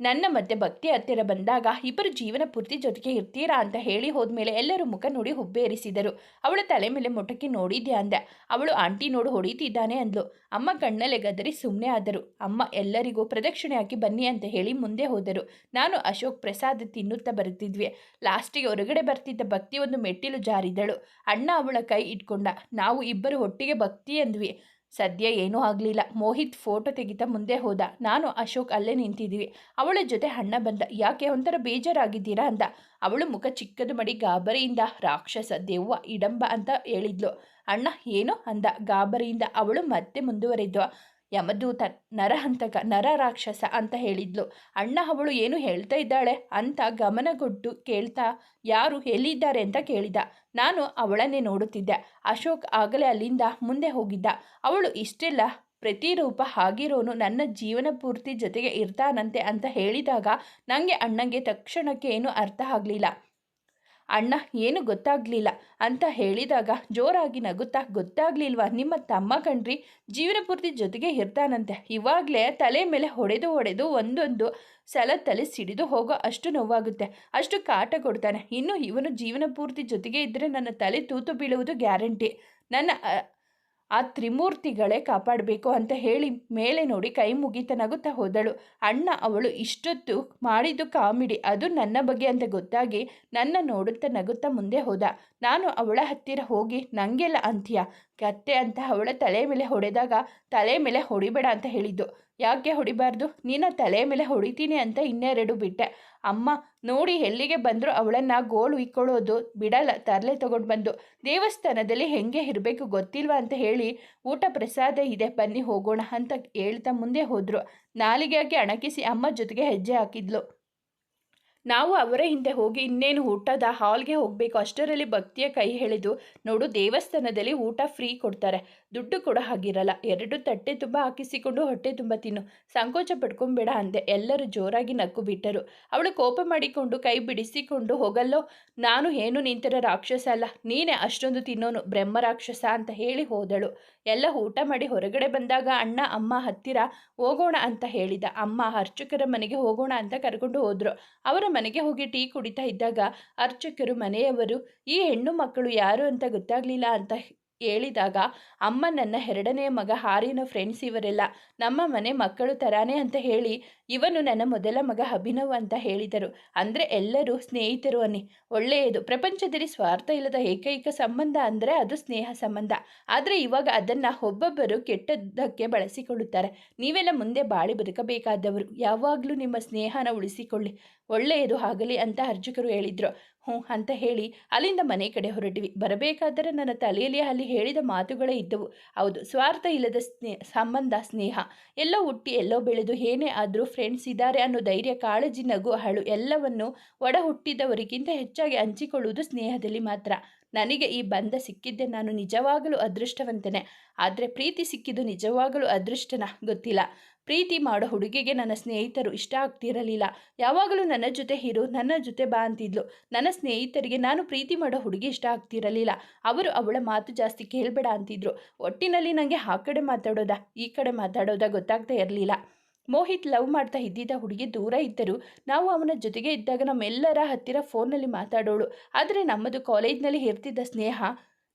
ನನ್ನ ಮತ್ತೆ ಭಕ್ತಿ ಹತ್ತಿರ ಬಂದಾಗ ಇಬ್ಬರು ಜೀವನ ಪೂರ್ತಿ ಜೊತೆಗೆ ಇರ್ತೀರಾ ಅಂತ ಹೇಳಿ ಹೋದ್ಮೇಲೆ ಎಲ್ಲರೂ ಮುಖ ನೋಡಿ ಹುಬ್ಬೇರಿಸಿದರು. ಅವಳ ತಲೆ ಮೇಲೆ ಮೊಟಕ್ಕೆ ನೋಡಿದ್ಯಾ ಅಂದೆ. ಅವಳು, ಆಂಟಿ ನೋಡು, ಹೊಡೀತಿದ್ದಾನೆ ಅಂದ್ಲು. ಅಮ್ಮ ಕಣ್ಣಲ್ಲೇ ಗದರಿ ಸುಮ್ಮನೆ ಆದರು. ಅಮ್ಮ, ಎಲ್ಲರಿಗೂ ಪ್ರದಕ್ಷಿಣೆ ಹಾಕಿ ಬನ್ನಿ ಅಂತ ಹೇಳಿ ಮುಂದೆ ಹೋದರು. ನಾನು ಅಶೋಕ್ ಪ್ರಸಾದ್ ತಿನ್ನುತ್ತಾ ಬರುತ್ತಿದ್ವಿ ಲಾಸ್ಟಿಗೆ ಹೊರಗಡೆ ಬರ್ತಿದ್ದ ಭಕ್ತಿ ಒಂದು ಮೆಟ್ಟಿಲು ಜಾರಿದಳು. ಅಣ್ಣ ಅವಳ ಕೈ ಇಟ್ಕೊಂಡ. ನಾವು ಇಬ್ಬರು ಒಟ್ಟಿಗೆ ಭಕ್ತಿ ಅಂದ್ವಿ. ಸದ್ಯ ಏನೂ ಆಗಲಿಲ್ಲ. ಮೋಹಿತ್ ಫೋಟೋ ತೆಗಿತಾ ಮುಂದೆ ಹೋದ. ನಾನು ಅಶೋಕ್ ಅಲ್ಲೇ ನಿಂತಿದ್ದೀವಿ ಅವಳ ಜೊತೆ ಅಣ್ಣ ಬಂದ. ಯಾಕೆ ಒಂಥರ ಬೇಜಾರಾಗಿದ್ದೀರಾ? ಅಂದ. ಅವಳು ಮುಖ ಚಿಕ್ಕದು ಮಾಡಿ ಗಾಬರಿಯಿಂದ, ರಾಕ್ಷಸ ದೆವ್ವ, ಇಡಂಬ ಅಂತ ಹೇಳಿದ್ಲು. ಅಣ್ಣ, ಏನು? ಅಂದ. ಗಾಬರಿಯಿಂದ ಅವಳು ಮತ್ತೆ ಮುಂದುವರಿದ್ವ ಯಮದೂತ ನರಹಂತಕ ನರ ರಾಕ್ಷಸ ಅಂತ ಹೇಳಿದ್ಲು. ಅಣ್ಣ, ಅವಳು ಏನು ಹೇಳ್ತಾ ಇದ್ದಾಳೆ? ಅಂತ ಗಮನಗೊಟ್ಟು ಕೇಳ್ತಾ, ಯಾರು, ಎಲ್ಲಿದ್ದಾರೆ? ಅಂತ ಕೇಳಿದ. ನಾನು ಅವಳನ್ನೇ ನೋಡುತ್ತಿದ್ದೆ. ಅಶೋಕ್ ಆಗಲೇ ಅಲ್ಲಿಂದ ಮುಂದೆ ಹೋಗಿದ್ದ. ಅವಳು ಇಷ್ಟೆಲ್ಲ ಪ್ರತಿರೂಪ ಆಗಿರೋನು ನನ್ನ ಜೀವನ ಪೂರ್ತಿ ಜೊತೆಗೆ ಇರ್ತಾನಂತೆ ಅಂತ ಹೇಳಿದಾಗ ನನಗೆ ಅಣ್ಣಂಗೆ ತಕ್ಷಣಕ್ಕೆ ಏನೂ ಅರ್ಥ ಆಗಲಿಲ್ಲ. ಅಣ್ಣ, ಏನು ಗೊತ್ತಾಗಲಿಲ್ಲ ಅಂತ ಹೇಳಿದಾಗ ಜೋರಾಗಿ ನಗುತ್ತಾ, ಗೊತ್ತಾಗ್ಲಿಲ್ವಾ ನಿಮ್ಮ ತಮ್ಮ ಕಣ್ರಿ? ಜೀವನ ಪೂರ್ತಿ ಜೊತೆಗೆ ಇರ್ತಾನಂತೆ. ಇವಾಗಲೇ ತಲೆ ಮೇಲೆ ಹೊಡೆದು ಹೊಡೆದು ಒಂದೊಂದು ಸಲ ತಲೆ ಸಿಡಿದು ಹೋಗೋ ಅಷ್ಟು ನೋವಾಗುತ್ತೆ. ಅಷ್ಟು ಕಾಟ ಕೊಡ್ತಾನೆ. ಇನ್ನು ಇವನು ಜೀವನ ಪೂರ್ತಿ ಜೊತೆಗೆ ಇದ್ದರೆ ನನ್ನ ತಲೆ ತೂತು ಬೀಳುವುದು ಗ್ಯಾರಂಟಿ. ನನ್ನ ಆ ತ್ರಿಮೂರ್ತಿಗಳೇ ಕಾಪಾಡಬೇಕು ಅಂತ ಹೇಳಿ ಮೇಲೆ ನೋಡಿ ಕೈ ಮುಗಿತನಾಗುತ್ತಾ ಹೋದಳು. ಅಣ್ಣ, ಅವಳು ಇಷ್ಟೊತ್ತು ಮಾಡಿದ್ದು ಕಾಮಿಡಿ, ಅದು ನನ್ನ ಬಗ್ಗೆ ಅಂತ ಗೊತ್ತಾಗಿ ನನ್ನ ನೋಡುತ್ತಾ ನಗುತ್ತಾ ಮುಂದೆ ಹೋದ. ನಾನು ಅವಳ ಹತ್ತಿರ ಹೋಗಿ ನನಗೆಲ್ಲ ಅಂತೀಯ? ಕತ್ತೆ ಅಂತ ಅವಳ ತಲೆ ಮೇಲೆ ಹೊಡೆದಾಗ ತಲೆ ಮೇಲೆ ಹೊಡಿಬೇಡ ಅಂತ ಹೇಳಿದ್ದು. ಯಾಕೆ ಹೊಡಿಬಾರ್ದು? ನಿನ್ನ ತಲೆ ಮೇಲೆ ಹೊಡಿತೀನಿ ಅಂತ ಇನ್ನೆರಡು ಬಿಟ್ಟೆ. ಅಮ್ಮ, ನೋಡಿ ಎಲ್ಲಿಗೆ ಬಂದರೂ ಅವಳನ್ನು ಗೋಳು ಇಕ್ಕೊಳ್ಳೋದು ಬಿಡಲ್ಲ, ತರಲೆ ತಗೊಂಡು ಬಂದು. ದೇವಸ್ಥಾನದಲ್ಲಿ ಹೆಂಗೆ ಇರಬೇಕು ಗೊತ್ತಿಲ್ವಾ ಅಂತ ಹೇಳಿ ಊಟ ಪ್ರಸಾದ ಇದೆ, ಬನ್ನಿ ಹೋಗೋಣ ಅಂತ ಹೇಳ್ತಾ ಮುಂದೆ ಹೋದರು. ನಾಲಿಗೆಯಾಗಿ ಅಣಕಿಸಿ ಅಮ್ಮ ಜೊತೆಗೆ ಹೆಜ್ಜೆ ಹಾಕಿದ್ಲು. ನಾವು ಅವರ ಹಿಂದೆ ಹೋಗಿ ಇನ್ನೇನು ಊಟದ ಹಾಲ್ಗೆ ಹೋಗಬೇಕು, ಅಷ್ಟರಲ್ಲಿ ಭಕ್ತಿಯ ಕೈ ಹೇಳಿದು ನೋಡು ದೇವಸ್ಥಾನದಲ್ಲಿ ಊಟ ಫ್ರೀ ಕೊಡ್ತಾರೆ. ದುಡ್ಡು ಕೂಡ ಹಾಗಿರಲ್ಲ. ಎರಡು ತಟ್ಟೆ ತುಂಬ ಹಾಕಿಸಿಕೊಂಡು ಹೊಟ್ಟೆ ತುಂಬ ತಿನ್ನು. ಸಂಕೋಚ ಪಡ್ಕೊಂಬೇಡ ಅಂದೆ. ಎಲ್ಲರೂ ಜೋರಾಗಿ ನಕ್ಕು ಬಿಟ್ಟರು ಅವಳು ಕೋಪ ಮಾಡಿಕೊಂಡು ಕೈ ಬಿಡಿಸಿಕೊಂಡು, ಹೋಗಲ್ಲೋ? ನಾನು ಏನು ನಿಂತಿರೋ ರಾಕ್ಷಸ ಅಲ್ಲ. ನೀನೇ ಅಷ್ಟೊಂದು ತಿನ್ನೋನು, ಬ್ರಹ್ಮ ರಾಕ್ಷಸ ಅಂತ ಹೇಳಿ ಹೋದಳು. ಎಲ್ಲ ಊಟ ಮಾಡಿ ಹೊರಗಡೆ ಬಂದಾಗ ಅಣ್ಣ, ಅಮ್ಮ ಹತ್ತಿರ ಹೋಗೋಣ ಅಂತ ಹೇಳಿದ. ಅಮ್ಮ, ಅರ್ಚಕರ ಮನೆಗೆ ಹೋಗೋಣ ಅಂತ ಕರ್ಕೊಂಡು ಹೋದರು. ಅವರ ಮನೆಗೆ ಹೋಗಿ ಟೀ ಕುಡಿತಾ ಇದ್ದಾಗ ಅರ್ಚಕರು ಮನೆಯವರು, ಈ ಹೆಣ್ಣು ಮಕ್ಕಳು ಯಾರು ಅಂತ ಗೊತ್ತಾಗಲಿಲ್ಲ ಅಂತ ಹೇಳಿದಾಗ, ಅಮ್ಮ ನನ್ನ ಎರಡನೆಯ ಮಗ ಹಾರಿನ ಫ್ರೆಂಡ್ಸ್ ಇವರೆಲ್ಲ. ನಮ್ಮ ಮನೆ ಮಕ್ಕಳು ತರಾನೇ ಅಂತ ಹೇಳಿ ಇವನು ನನ್ನ ಮೊದಲ ಮಗ ಅಭಿನವ್ ಅಂತ ಹೇಳಿದರು. ಅಂದರೆ ಎಲ್ಲರೂ ಸ್ನೇಹಿತರು ಅನ್ನಿ. ಒಳ್ಳೆಯದು. ಪ್ರಪಂಚದಲ್ಲಿ ಸ್ವಾರ್ಥ ಇಲ್ಲದ ಏಕೈಕ ಸಂಬಂಧ ಅಂದರೆ ಅದು ಸ್ನೇಹ ಸಂಬಂಧ. ಆದರೆ ಇವಾಗ ಅದನ್ನು ಒಬ್ಬೊಬ್ಬರು ಕೆಟ್ಟದ್ದಕ್ಕೆ ಬಳಸಿಕೊಳ್ಳುತ್ತಾರೆ. ನೀವೆಲ್ಲ ಮುಂದೆ ಬಾಳಿ ಬದುಕಬೇಕಾದವರು. ಯಾವಾಗಲೂ ನಿಮ್ಮ ಸ್ನೇಹನ ಉಳಿಸಿಕೊಳ್ಳಿ. ಒಳ್ಳೆಯದು ಆಗಲಿ ಅಂತ ಅರ್ಜುಕರು ಹೇಳಿದರು. ಹ್ಞೂ ಅಂತ ಹೇಳಿ ಅಲ್ಲಿಂದ ಮನೆ ಕಡೆ ಹೊರಟಿವಿ. ಬರಬೇಕಾದರೆ ನನ್ನ ತಲೆಯಲ್ಲಿ ಅಲ್ಲಿ ಹೇಳಿದ ಮಾತುಗಳೇ ಇದ್ದವು. ಹೌದು, ಸ್ವಾರ್ಥ ಇಲ್ಲದ ಸ್ನೇಹ ಸಂಬಂಧ, ಸ್ನೇಹ. ಎಲ್ಲೋ ಹುಟ್ಟಿ ಎಲ್ಲೋ ಬೆಳೆದು ಏನೇ ಆದರೂ ಫ್ರೆಂಡ್ಸ್ ಇದ್ದಾರೆ ಅನ್ನೋ ಧೈರ್ಯ, ಕಾಳಜಿ, ನಗು, ಅಳು ಎಲ್ಲವನ್ನು ಒಡ ಹುಟ್ಟಿದವರಿಗಿಂತ ಹೆಚ್ಚಾಗಿ ಹಂಚಿಕೊಳ್ಳುವುದು ಸ್ನೇಹದಲ್ಲಿ ಮಾತ್ರ. ನನಗೆ ಈ ಬಂಧ ಸಿಕ್ಕಿದ್ದೆ ನಾನು ನಿಜವಾಗಲೂ ಅದೃಷ್ಟವಂತನೇ. ಆದರೆ ಪ್ರೀತಿ ಸಿಕ್ಕಿದ್ದು ನಿಜವಾಗಲೂ ಅದೃಷ್ಟನ ಗೊತ್ತಿಲ್ಲ. ಪ್ರೀತಿ ಮಾಡೋ ಹುಡುಗಿಗೆ ನನ್ನ ಸ್ನೇಹಿತರು ಇಷ್ಟ ಆಗ್ತಿರಲಿಲ್ಲ. ಯಾವಾಗಲೂ ನನ್ನ ಜೊತೆ ಇರು, ನನ್ನ ಜೊತೆ ಬಾ ಅಂತಿದ್ಲು. ನನ್ನ ಸ್ನೇಹಿತರಿಗೆ ನಾನು ಪ್ರೀತಿ ಮಾಡೋ ಹುಡುಗಿ ಇಷ್ಟ ಆಗ್ತಿರಲಿಲ್ಲ. ಅವರು ಅವಳ ಮಾತು ಜಾಸ್ತಿ ಕೇಳಬೇಡ ಅಂತಿದ್ರು. ಒಟ್ಟಿನಲ್ಲಿ ನನಗೆ ಆ ಕಡೆ ಮಾತಾಡೋದಾ, ಈ ಕಡೆ ಮಾತಾಡೋದಾ ಗೊತ್ತಾಗ್ತಾ ಇರಲಿಲ್ಲ. ಮೋಹಿತ್ ಲವ್ ಮಾಡ್ತಾ ಇದ್ದಿದ್ದ ಹುಡುಗಿ ದೂರ ಇದ್ದರು. ನಾವು ಅವನ ಜೊತೆಗೆ ಇದ್ದಾಗ ನಮ್ಮೆಲ್ಲರ ಹತ್ತಿರ ಫೋನಲ್ಲಿ ಮಾತಾಡೋಳು. ಆದರೆ ನಮ್ಮದು ಕಾಲೇಜ್ನಲ್ಲಿ ಇರ್ತಿದ್ದ ಸ್ನೇಹ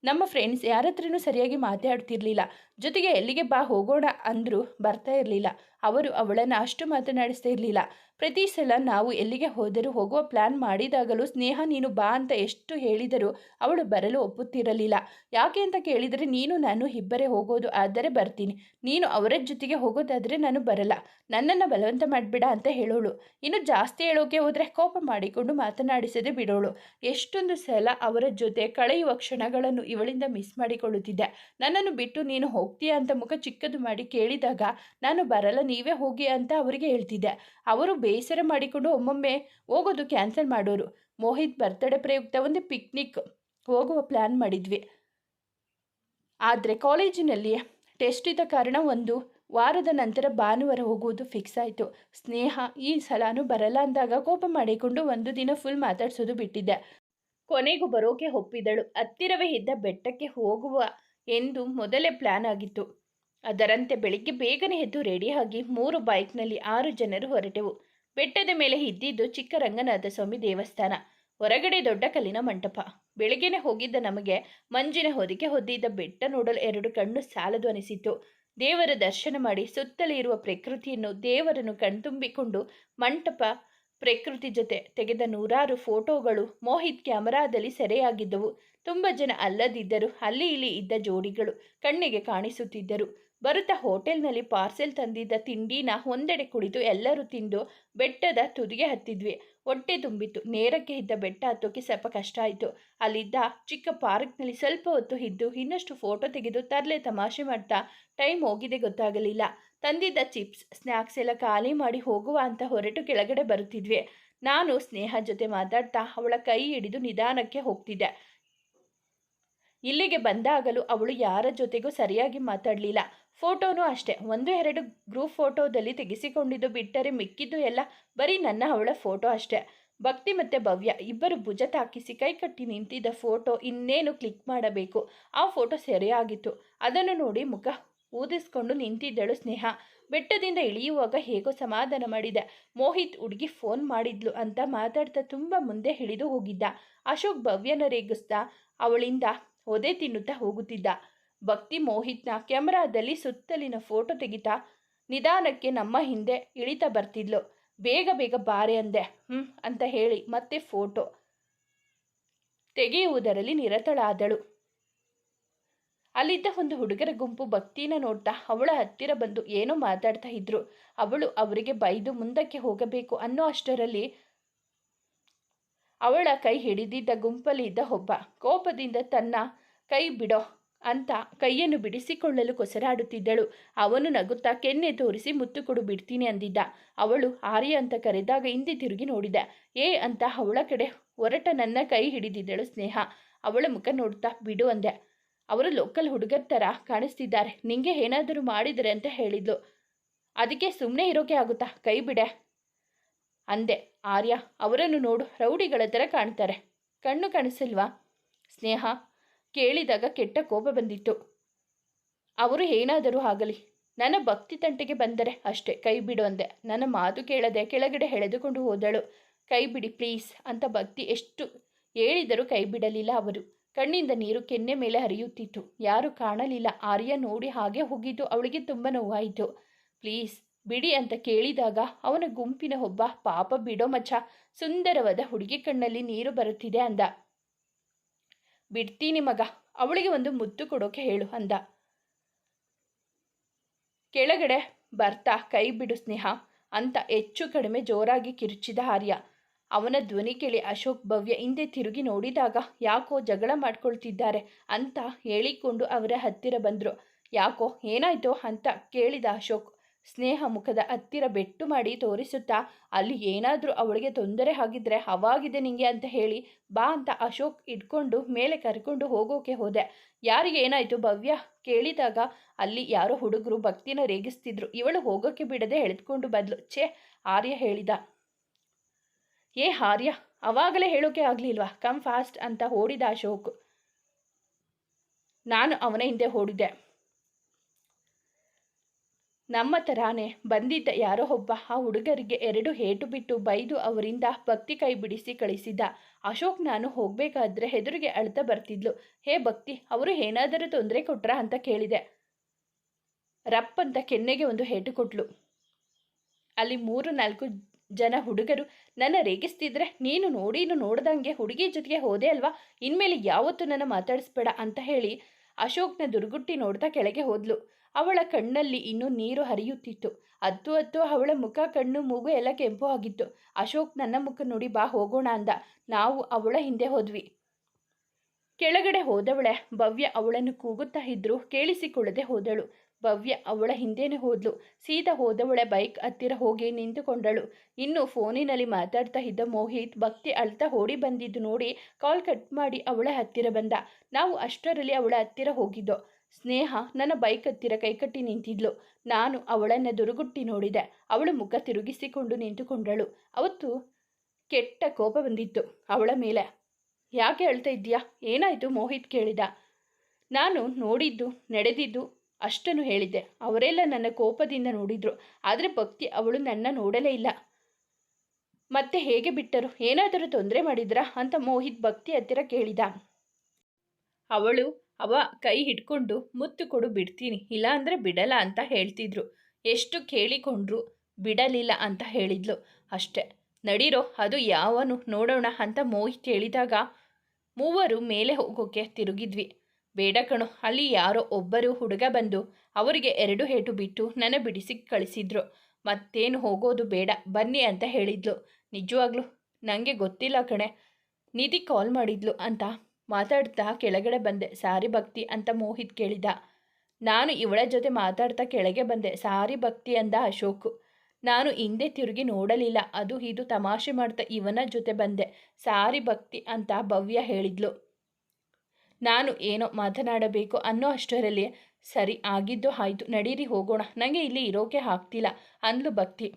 ನಮ್ಮ ಫ್ರೆಂಡ್ಸ್ ಯಾರ ಹತ್ರನೂ ಸರಿಯಾಗಿ ಮಾತಾಡ್ತಿರ್ಲಿಲ್ಲ. ಜೊತೆಗೆ ಎಲ್ಲಿಗೆ ಬಾ ಹೋಗೋಣ ಅಂದರೂ ಬರ್ತಾ ಇರಲಿಲ್ಲ. ಅವರು ಅವಳನ್ನು ಅಷ್ಟು ಮಾತನಾಡಿಸ್ತಾ ಇರಲಿಲ್ಲ. ಪ್ರತಿ ಸಲ ನಾವು ಎಲ್ಲಿಗೆ ಹೋದರೂ ಹೋಗುವ ಪ್ಲ್ಯಾನ್ ಮಾಡಿದಾಗಲೂ, ಸ್ನೇಹ, ನೀನು ಬಾ ಅಂತ ಎಷ್ಟು ಹೇಳಿದರೂ ಅವಳು ಬರಲು ಒಪ್ಪುತ್ತಿರಲಿಲ್ಲ. ಯಾಕೆ ಅಂತ ಕೇಳಿದರೆ, ನೀನು ನಾನು ಇಬ್ಬರೇ ಹೋಗೋದು ಆದರೆ ಬರ್ತೀನಿ. ನೀನು ಅವರ ಜೊತೆಗೆ ಹೋಗೋದಾದರೆ ನಾನು ಬರಲ್ಲ. ನನ್ನನ್ನು ಬಲವಂತ ಮಾಡಿಬಿಡ ಅಂತ ಹೇಳೋಳು. ಇನ್ನು ಜಾಸ್ತಿ ಹೇಳೋಕೆ ಹೋದರೆ ಕೋಪ ಮಾಡಿಕೊಂಡು ಮಾತನಾಡಿಸದೆ ಬಿಡೋಳು. ಎಷ್ಟೊಂದು ಸಲ ಅವರ ಜೊತೆ ಕಳೆಯುವ ಕ್ಷಣಗಳನ್ನು ಇವಳಿಂದ ಮಿಸ್ ಮಾಡಿಕೊಳ್ಳುತ್ತಿದ್ದೆ. ನನ್ನನ್ನು ಬಿಟ್ಟು ನೀನು ಹೋಗ್ತೀಯಾ ಅಂತ ಮುಖ ಚಿಕ್ಕದು ಮಾಡಿ ಕೇಳಿದಾಗ, ನಾನು ಬರಲ್ಲ, ನೀವೇ ಹೋಗಿ ಅಂತ ಅವರಿಗೆ ಹೇಳ್ತಿದ್ದೆ. ಅವರು ಬೇಸರ ಮಾಡಿಕೊಂಡು ಒಮ್ಮೊಮ್ಮೆ ಹೋಗೋದು ಕ್ಯಾನ್ಸಲ್ ಮಾಡೋರು. ಮೋಹಿತ್ ಬರ್ತಡೇ ಪ್ರಯುಕ್ತ ಒಂದು ಪಿಕ್ನಿಕ್ ಹೋಗುವ ಪ್ಲ್ಯಾನ್ ಮಾಡಿದ್ವಿ. ಆದರೆ ಕಾಲೇಜಿನಲ್ಲಿ ಟೆಸ್ಟ್ ಇದ್ದ ಕಾರಣ ಒಂದು ವಾರದ ನಂತರ ಭಾನುವಾರ ಹೋಗುವುದು ಫಿಕ್ಸ್ ಆಯಿತು. ಸ್ನೇಹ, ಈ ಸಲಾನು ಬರಲ್ಲ ಅಂದಾಗ ಕೋಪ ಮಾಡಿಕೊಂಡು ಒಂದು ದಿನ ಫುಲ್ ಮಾತಾಡ್ಸೋದು ಬಿಟ್ಟಿದ್ದೆ. ಕೊನೆಗೂ ಬರೋಕೆ ಒಪ್ಪಿದಳು. ಹತ್ತಿರವೇ ಇದ್ದ ಬೆಟ್ಟಕ್ಕೆ ಹೋಗುವ ಎಂದು ಮೊದಲೇ ಪ್ಲಾನ್ ಆಗಿತ್ತು. ಅದರಂತೆ ಬೆಳಿಗ್ಗೆ ಬೇಗನೆ ಎದ್ದು ರೆಡಿಯಾಗಿ ಮೂರು ಬೈಕ್ನಲ್ಲಿ ಆರು ಜನರು ಹೊರಟೆವು. ಬೆಟ್ಟದ ಮೇಲೆ ಇದ್ದಿದ್ದು ಚಿಕ್ಕ ರಂಗನಾಥ ಸ್ವಾಮಿ ದೇವಸ್ಥಾನ, ಹೊರಗಡೆ ದೊಡ್ಡ ಕಲ್ಲಿನ ಮಂಟಪ. ಬೆಳಗ್ಗೆನೆ ಹೋಗಿದ್ದ ನಮಗೆ ಮಂಜಿನ ಹೊದಿಕೆ ಹೊದ್ದಿದ್ದ ಬೆಟ್ಟ ನೋಡಲು ಎರಡು ಕಣ್ಣು ಸಾಲದು ಅನಿಸಿತು ದೇವರ ದರ್ಶನ ಮಾಡಿ ಸುತ್ತಲೇ ಇರುವ ಪ್ರಕೃತಿಯನ್ನು ದೇವರನ್ನು ಕಣ್ತುಂಬಿಕೊಂಡು ಮಂಟಪ ಪ್ರಕೃತಿ ಜೊತೆ ತೆಗೆದ ನೂರಾರು ಫೋಟೋಗಳು ಮೋಹಿತ್ ಕ್ಯಾಮರಾದಲ್ಲಿ ಸೆರೆಯಾಗಿದ್ದವು. ತುಂಬ ಜನ ಅಲ್ಲದಿದ್ದರು ಅಲ್ಲಿ ಇಲ್ಲಿ ಇದ್ದ ಜೋಡಿಗಳು ಕಣ್ಣಿಗೆ ಕಾಣಿಸುತ್ತಿದ್ದರು. ಬರುತ್ತಾ ಹೋಟೆಲ್ನಲ್ಲಿ ಪಾರ್ಸೆಲ್ ತಂದಿದ್ದ ತಿಂಡಿನ ಒಂದೆಡೆ ಕುಳಿತು ಎಲ್ಲರೂ ತಿಂದು ಬೆಟ್ಟದ ತುದಿಗೆ ಹತ್ತಿದ್ವಿ. ಹೊಟ್ಟೆ ತುಂಬಿತ್ತು. ನೇರಕ್ಕೆ ಇದ್ದ ಬೆಟ್ಟ ಹತ್ತೋಕೆ ಸ್ವಲ್ಪ ಕಷ್ಟ ಆಯಿತು. ಅಲ್ಲಿದ್ದ ಚಿಕ್ಕ ಪಾರ್ಕ್ನಲ್ಲಿ ಸ್ವಲ್ಪ ಹೊತ್ತು ಇದ್ದು ಇನ್ನಷ್ಟು ಫೋಟೋ ತೆಗೆದು ತರಲೆ ತಮಾಷೆ ಮಾಡ್ತಾ ಟೈಮ್ ಹೋಗಿದೆ ಗೊತ್ತಾಗಲಿಲ್ಲ. ತಂದಿದ್ದ ಚಿಪ್ಸ್ ಸ್ನ್ಯಾಕ್ಸ್ ಎಲ್ಲ ಖಾಲಿ ಮಾಡಿ ಹೋಗುವ ಅಂತ ಹೊರಟು ಕೆಳಗಡೆ ಬರುತ್ತಿದ್ವಿ. ನಾನು ಸ್ನೇಹ ಜೊತೆ ಮಾತಾಡ್ತಾ ಅವಳ ಕೈ ಹಿಡಿದು ನಿಧಾನಕ್ಕೆ ಹೋಗ್ತಿದ್ದೆ. ಇಲ್ಲಿಗೆ ಬಂದಾಗಲೂ ಅವಳು ಯಾರ ಜೊತೆಗೂ ಸರಿಯಾಗಿ ಮಾತಾಡಲಿಲ್ಲ. ಫೋಟೋನೂ ಅಷ್ಟೇ. ಒಂದು ಎರಡು ಗ್ರೂಪ್ ಫೋಟೋದಲ್ಲಿ ತೆಗೆಸಿಕೊಂಡಿದ್ದು ಬಿಟ್ಟರೆ ಮಿಕ್ಕಿದ್ದು ಎಲ್ಲ ಬರೀ ನನ್ನ ಅವಳ ಫೋಟೋ ಅಷ್ಟೇ. ಭಕ್ತಿ ಮತ್ತು ಭವ್ಯ ಇಬ್ಬರು ಭುಜ ತಾಕಿಸಿ ಕೈಕಟ್ಟಿ ನಿಂತಿದ್ದ ಫೋಟೋ ಇನ್ನೇನು ಕ್ಲಿಕ್ ಮಾಡಬೇಕು? ಆ ಫೋಟೋ ಸರಿಯಾಗಿತ್ತು. ಅದನ್ನು ನೋಡಿ ಮುಖ ಊದಿಸ್ಕೊಂಡು ನಿಂತಿದ್ದಳು ಸ್ನೇಹ. ಬೆಟ್ಟದಿಂದ ಇಳಿಯುವಾಗ ಹೇಗೋ ಸಮಾಧಾನ ಮಾಡಿದೆ. ಮೋಹಿತ್ ಹುಡುಗಿ ಫೋನ್ ಮಾಡಿದ್ಲು ಅಂತ ಮಾತಾಡ್ತಾ ತುಂಬ ಮುಂದೆ ಇಳಿದು ಹೋಗಿದ್ದ. ಅಶೋಕ್ ಭವ್ಯನ ರೇಗಿಸ್ತಾ ಅವಳಿಂದ ಒದೆ ತಿನ್ನುತ್ತಾ ಹೋಗುತ್ತಿದ್ದ. ಭಕ್ತಿ ಮೋಹಿತ್ನ ಕ್ಯಾಮ್ರಾದಲ್ಲಿ ಸುತ್ತಲಿನ ಫೋಟೋ ತೆಗಿತಾ ನಿಧಾನಕ್ಕೆ ನಮ್ಮ ಹಿಂದೆ ಇಳಿತಾ ಬರ್ತಿದ್ಲು. ಬೇಗ ಬೇಗ ಬಾರೆ ಅಂದೆ. ಹ್ಞೂ ಅಂತ ಹೇಳಿ ಮತ್ತೆ ಫೋಟೋ ತೆಗೆಯುವುದರಲ್ಲಿ ನಿರತಳಾದಳು. ಅಲ್ಲಿದ್ದ ಒಂದು ಹುಡುಗರ ಗುಂಪು ಭಕ್ತಿನ ನೋಡ್ತಾ ಅವಳ ಹತ್ತಿರ ಬಂದು ಏನೋ ಮಾತಾಡ್ತಾ ಇದ್ರು. ಅವಳು ಅವರಿಗೆ ಬೈದು ಮುಂದಕ್ಕೆ ಹೋಗಬೇಕು ಅನ್ನೋ ಅಷ್ಟರಲ್ಲಿ ಅವಳ ಕೈ ಹಿಡಿದಿದ್ದ ಗುಂಪಲ್ಲಿ ಇದ್ದ ಒಬ್ಬ ಕೋಪದಿಂದ ತನ್ನ ಕೈ ಬಿಡೋ ಅಂತ ಕೈಯನ್ನು ಬಿಡಿಸಿಕೊಳ್ಳಲು ಕೊಸರಾಡುತ್ತಿದ್ದಳು. ಅವನು ನಗುತ್ತಾ ಕೆನ್ನೆ ತೋರಿಸಿ ಮುತ್ತು ಕೊಡು ಬಿಡ್ತೀನಿ ಅಂದಿದ್ದ. ಅವಳು ಆರ್ಯ ಅಂತ ಕರೆದಾಗ ಹಿಂದೆ ತಿರುಗಿ ನೋಡಿದ. ಏ ಅಂತ ಅವಳ ಕಡೆ ಹೊರಟ ನನ್ನ ಕೈ ಹಿಡಿದಿದ್ದಳು ಸ್ನೇಹ. ಅವಳ ಮುಖ ನೋಡ್ತಾ ಬಿಡು ಅಂದೆ. ಅವರು ಲೋಕಲ್ ಹುಡುಗರ ಥರ ಕಾಣಿಸ್ತಿದ್ದಾರೆ. ನಿಂಗೆ ಏನಾದರೂ ಮಾಡಿದರೆ ಅಂತ ಹೇಳಿದ್ಲು. ಅದಕ್ಕೆ ಸುಮ್ಮನೆ ಇರೋಕೆ ಆಗುತ್ತಾ? ಕೈ ಬಿಡೆ. ಅಂದೆ. ಆರ್ಯ, ಅವರನ್ನು ನೋಡು. ರೌಡಿಗಳ ಥರ ಕಾಣ್ತಾರೆ. ಕಣ್ಣು ಕಾಣಿಸಲ್ವಾ? ಸ್ನೇಹ ಕೇಳಿದಾಗ ಕೆಟ್ಟ ಕೋಪ ಬಂದಿತ್ತು. ಅವರು ಏನಾದರೂ ಆಗಲಿ. ನನ್ನ ಭಕ್ತಿ ತಂಟೆಗೆ ಬಂದರೆ ಅಷ್ಟೇ. ಕೈ ಬಿಡು ಅಂದೆ. ನನ್ನ ಮಾತು ಕೇಳದೆ ಕೆಳಗಡೆ ಎಳೆದುಕೊಂಡು ಹೋದಳು. ಕೈ ಬಿಡಿ ಪ್ಲೀಸ್ ಅಂತ ಭಕ್ತಿ ಎಷ್ಟು ಹೇಳಿದರೂ ಕೈ ಬಿಡಲಿಲ್ಲ ಅವರು. ಕಣ್ಣಿಂದ ನೀರು ಕೆನ್ನೆ ಮೇಲೆ ಹರಿಯುತ್ತಿತ್ತು. ಯಾರು ಕಾಣಲಿಲ್ಲ. ಆರ್ಯ ನೋಡಿ ಹಾಗೆ ಹೋಗಿದ್ದು. ಅವಳಿಗೆ ತುಂಬ ನೋವಾಯಿತು. ಪ್ಲೀಸ್, ಬಿಡಿ ಅಂತ ಕೇಳಿದಾಗ ಅವನ ಗುಂಪಿನ ಒಬ್ಬ ಪಾಪ ಬಿಡೋ ಮಚ್ಚ ಸುಂದರವಾದ ಹುಡುಗಿ ಕಣ್ಣಲ್ಲಿ ನೀರು ಬರುತ್ತಿದೆ ಅಂದ. ಬಿಡ್ತೀನಿ ಮಗ. ಅವಳಿಗೆ ಒಂದು ಮುತ್ತು ಕೊಡೋಕೆ ಹೇಳು ಅಂದ. ಕೆಳಗಡೆ ಬರ್ತಾ, ಕೈ ಬಿಡು ಸ್ನೇಹ ಅಂತ ಹೆಚ್ಚು ಕಡಿಮೆ ಜೋರಾಗಿ ಕಿರುಚಿದ ಆರ್ಯ. ಅವನ ಧ್ವನಿ ಕೇಳಿ ಅಶೋಕ್ ಭವ್ಯ ಹಿಂದೆ ತಿರುಗಿ ನೋಡಿದಾಗ ಯಾಕೋ ಜಗಳ ಮಾಡ್ಕೊಳ್ತಿದ್ದಾರೆ ಅಂತ ಹೇಳಿಕೊಂಡು ಅವರ ಹತ್ತಿರ ಬಂದರು. ಯಾಕೋ ಏನಾಯ್ತೋ ಅಂತ ಕೇಳಿದ ಅಶೋಕ್. ಸ್ನೇಹ ಮುಖದ ಹತ್ತಿರ ಬೆಟ್ಟು ಮಾಡಿ ತೋರಿಸುತ್ತಾ, ಅಲ್ಲಿ ಏನಾದರೂ ಅವಳಿಗೆ ತೊಂದರೆ ಆಗಿದ್ರೆ ಅವಾಗಿದೆ ನಿಂಗೆ ಅಂತ ಹೇಳಿ ಬಾ ಅಂತ ಅಶೋಕ್ ಇಟ್ಕೊಂಡು ಮೇಲೆ ಕರ್ಕೊಂಡು ಹೋಗೋಕೆ ಹೋದೆ. ಯಾರಿಗೆ ಏನಾಯಿತು ಭವ್ಯ ಕೇಳಿದಾಗ, ಅಲ್ಲಿ ಯಾರೋ ಹುಡುಗರು ಭಕ್ತಿನ ರೇಗಿಸ್ತಿದ್ರು. ಇವಳು ಹೋಗೋಕೆ ಬಿಡದೆ ಎಳೆದುಕೊಂಡು ಬದಲು. ಛೇ, ಆರ್ಯ ಹೇಳಿದ. ಏ ಆರ್ಯ ಅವಾಗಲೇ ಹೇಳೋಕೆ ಆಗಲಿಲ್ವಾ? ಕಮ್ ಫಾಸ್ಟ್ ಅಂತ ಓಡಿದ ಅಶೋಕ್. ನಾನು ಅವನ ಹಿಂದೆ ಓಡಿದೆ. ನಮ್ಮ ತರಾನೇ ಬಂದಿದ್ದ ಯಾರೋ ಒಬ್ಬ ಆ ಹುಡುಗರಿಗೆ ಎರಡು ಹೇಟು ಬಿಟ್ಟು ಬೈದು ಅವರಿಂದ ಭಕ್ತಿ ಕೈ ಬಿಡಿಸಿ ಕಳಿಸಿದ್ದ ಅಶೋಕ್ ನಾನು ಹೋಗಬೇಕಾದ್ರೆ ಹೆದರಿಗೆ ಅಳ್ತಾ ಬರ್ತಿದ್ಲು. ಹೇ ಭಕ್ತಿ, ಅವರು ಏನಾದರೂ ತೊಂದರೆ ಕೊಟ್ರಾ ಅಂತ ಕೇಳಿದೆ. ರಪ್ ಅಂತ ಕೆನ್ನೆಗೆ ಒಂದು ಹೇಟು ಕೊಟ್ಲು. ಅಲ್ಲಿ ಮೂರು ನಾಲ್ಕು ಜನ ಹುಡುಗರು ನನ್ನ ರೇಗಿಸ್ತಿದ್ರೆ ನೀನು ನೋಡಿನು ನೋಡ್ದಂಗೆ ಹುಡುಗಿ ಜೊತೆಗೆ ಹೋದೆ ಅಲ್ವಾ? ಇನ್ಮೇಲೆ ಯಾವತ್ತೂ ನನ್ನ ಮಾತಾಡಿಸ್ಬೇಡ ಅಂತ ಹೇಳಿ ಅಶೋಕ್ನ ದುರ್ಗುಟ್ಟಿ ನೋಡ್ತಾ ಕೆಳಗೆ ಹೋದ್ಲು. ಅವಳ ಕಣ್ಣಲ್ಲಿ ಇನ್ನೂ ನೀರು ಹರಿಯುತ್ತಿತ್ತು. ಹತ್ತು ಹತ್ತು ಅವಳ ಮುಖ, ಕಣ್ಣು, ಮೂಗು ಎಲ್ಲ ಕೆಂಪು ಆಗಿತ್ತು. ಅಶೋಕ್ ನನ್ನ ಮುಖ ನೋಡಿ ಬಾ ಹೋಗೋಣ ಅಂದ. ನಾವು ಅವಳ ಹಿಂದೆ ಹೋದ್ವಿ. ಕೆಳಗಡೆ ಹೋದವಳೆ ಭವ್ಯ ಅವಳನ್ನು ಕೂಗುತ್ತಾ ಇದ್ರು. ಕೇಳಿಸಿಕೊಳ್ಳದೆ ಹೋದಳು. ಭವ್ಯ ಅವಳ ಹಿಂದೆನೇ ಹೋದ್ಲು. ಸೀದಾ ಹೋದವಳ ಬೈಕ್ ಹತ್ತಿರ ಹೋಗಿ ನಿಂತುಕೊಂಡಳು. ಇನ್ನು ಫೋನಿನಲ್ಲಿ ಮಾತಾಡ್ತಾ ಇದ್ದ ಮೋಹಿತ್ ಭಕ್ತಿ ಅಳ್ತಾ ಓಡಿ ಬಂದಿದ್ದು ನೋಡಿ ಕಾಲ್ ಕಟ್ ಮಾಡಿ ಅವಳ ಹತ್ತಿರ ಬಂದ. ನಾವು ಅಷ್ಟರಲ್ಲಿ ಅವಳ ಹತ್ತಿರ ಹೋಗಿದ್ದೋ? ಸ್ನೇಹ, ನನ್ನ ಬೈಕ್ ಹತ್ತಿರ ಕೈಕಟ್ಟಿ ನಿಂತಿದ್ಲು. ನಾನು ಅವಳನ್ನು ದುರುಗುಟ್ಟಿ ನೋಡಿದೆ. ಅವಳು ಮುಖ ತಿರುಗಿಸಿಕೊಂಡು ನಿಂತುಕೊಂಡಳು. ಅವತ್ತು ಕೆಟ್ಟ ಕೋಪ ಬಂದಿತ್ತು ಅವಳ ಮೇಲೆ. ಯಾಕೆ ಅಳ್ತಾ ಇದ್ದೀಯಾ? ಏನಾಯಿತು? ಮೋಹಿತ್ ಕೇಳಿದ. ನಾನು ನೋಡಿದ್ದು, ನಡೆದಿದ್ದು ಅಷ್ಟನ್ನು ಹೇಳಿದ್ದೆ. ಅವರೆಲ್ಲ ನನ್ನ ಕೋಪದಿಂದ ನೋಡಿದ್ರು. ಆದರೆ ಭಕ್ತಿ ಅವಳು ನನ್ನ ನೋಡಲೇ ಇಲ್ಲ. ಮತ್ತೆ ಹೇಗೆ ಬಿಟ್ಟರು? ಏನಾದರೂ ತೊಂದರೆ ಮಾಡಿದ್ರಾ? ಅಂತ ಮೋಹಿತ್ ಭಕ್ತಿ ಹತ್ತಿರ ಕೇಳಿದ. ಅವಳು, ಅವ ಕೈ ಹಿಡ್ಕೊಂಡು ಮುತ್ತು ಕೊಡು ಬಿಡ್ತೀನಿ. ಇಲ್ಲ ಅಂದರೆ ಬಿಡಲ್ಲ ಅಂತ ಹೇಳ್ತಿದ್ರು. ಎಷ್ಟು ಕೇಳಿಕೊಂಡ್ರು ಬಿಡಲಿಲ್ಲ ಅಂತ ಹೇಳಿದ್ಲು ಅಷ್ಟೆ. ನಡೀರೋ, ಅದು ಯಾವನು ನೋಡೋಣ ಅಂತ ಮೋಹಿತ್ ಹೇಳಿದಾಗ ಮೂವರು ಮೇಲೆ ಹೋಗೋಕೆ ತಿರುಗಿದ್ವಿ. ಬೇಡ ಕಣು, ಅಲ್ಲಿ ಯಾರೋ ಒಬ್ಬರು ಹುಡುಗ ಬಂದು ಅವರಿಗೆ ಎರಡು ಹೇಟು ಬಿಟ್ಟು ನನ್ನ ಬಿಡಿಸಿ ಕಳಿಸಿದ್ರು. ಮತ್ತೇನು ಹೋಗೋದು ಬೇಡ, ಬನ್ನಿ ಅಂತ ಹೇಳಿದ್ಲು. ನಿಜವಾಗ್ಲೂ? ನನಗೆ ಗೊತ್ತಿಲ್ಲ ಕಣೆ. ನಿಧಿ ಕಾಲ್ ಮಾಡಿದ್ಲು ಅಂತ ಮಾತಾಡ್ತಾ ಕೆಳಗಡೆ ಬಂದೆ. ಸಾರಿ ಭಕ್ತಿ ಅಂತ ಮೋಹಿತ್ ಕೇಳಿದ. ನಾನು ಇವಳ ಜೊತೆ ಮಾತಾಡ್ತಾ ಕೆಳಗೆ ಬಂದೆ. ಸಾರಿ ಭಕ್ತಿ ಅಂದ ಅಶೋಕ್. ನಾನು ಹಿಂದೆ ತಿರುಗಿ ನೋಡಲಿಲ್ಲ. ಅದು ಇದು ತಮಾಷೆ ಮಾಡ್ತಾ ಇವನ ಜೊತೆ ಬಂದೆ. ಸಾರಿ ಭಕ್ತಿ ಅಂತ ಭವ್ಯ ಹೇಳಿದ್ಲು. ನಾನು ಏನೋ ಮಾತನಾಡಬೇಕು ಅನ್ನೋ ಅಷ್ಟರಲ್ಲಿ ಸರಿ ಆಗಿದ್ದು ಆಯಿತು. ನಡೀರಿ, ಹೋಗೋಣ. ನನಗೆ ಇಲ್ಲಿ ಇರೋಕೆ ಆಗ್ತಿಲ್ಲ ಅಂದ್ಲು ಭಕ್ತಿ.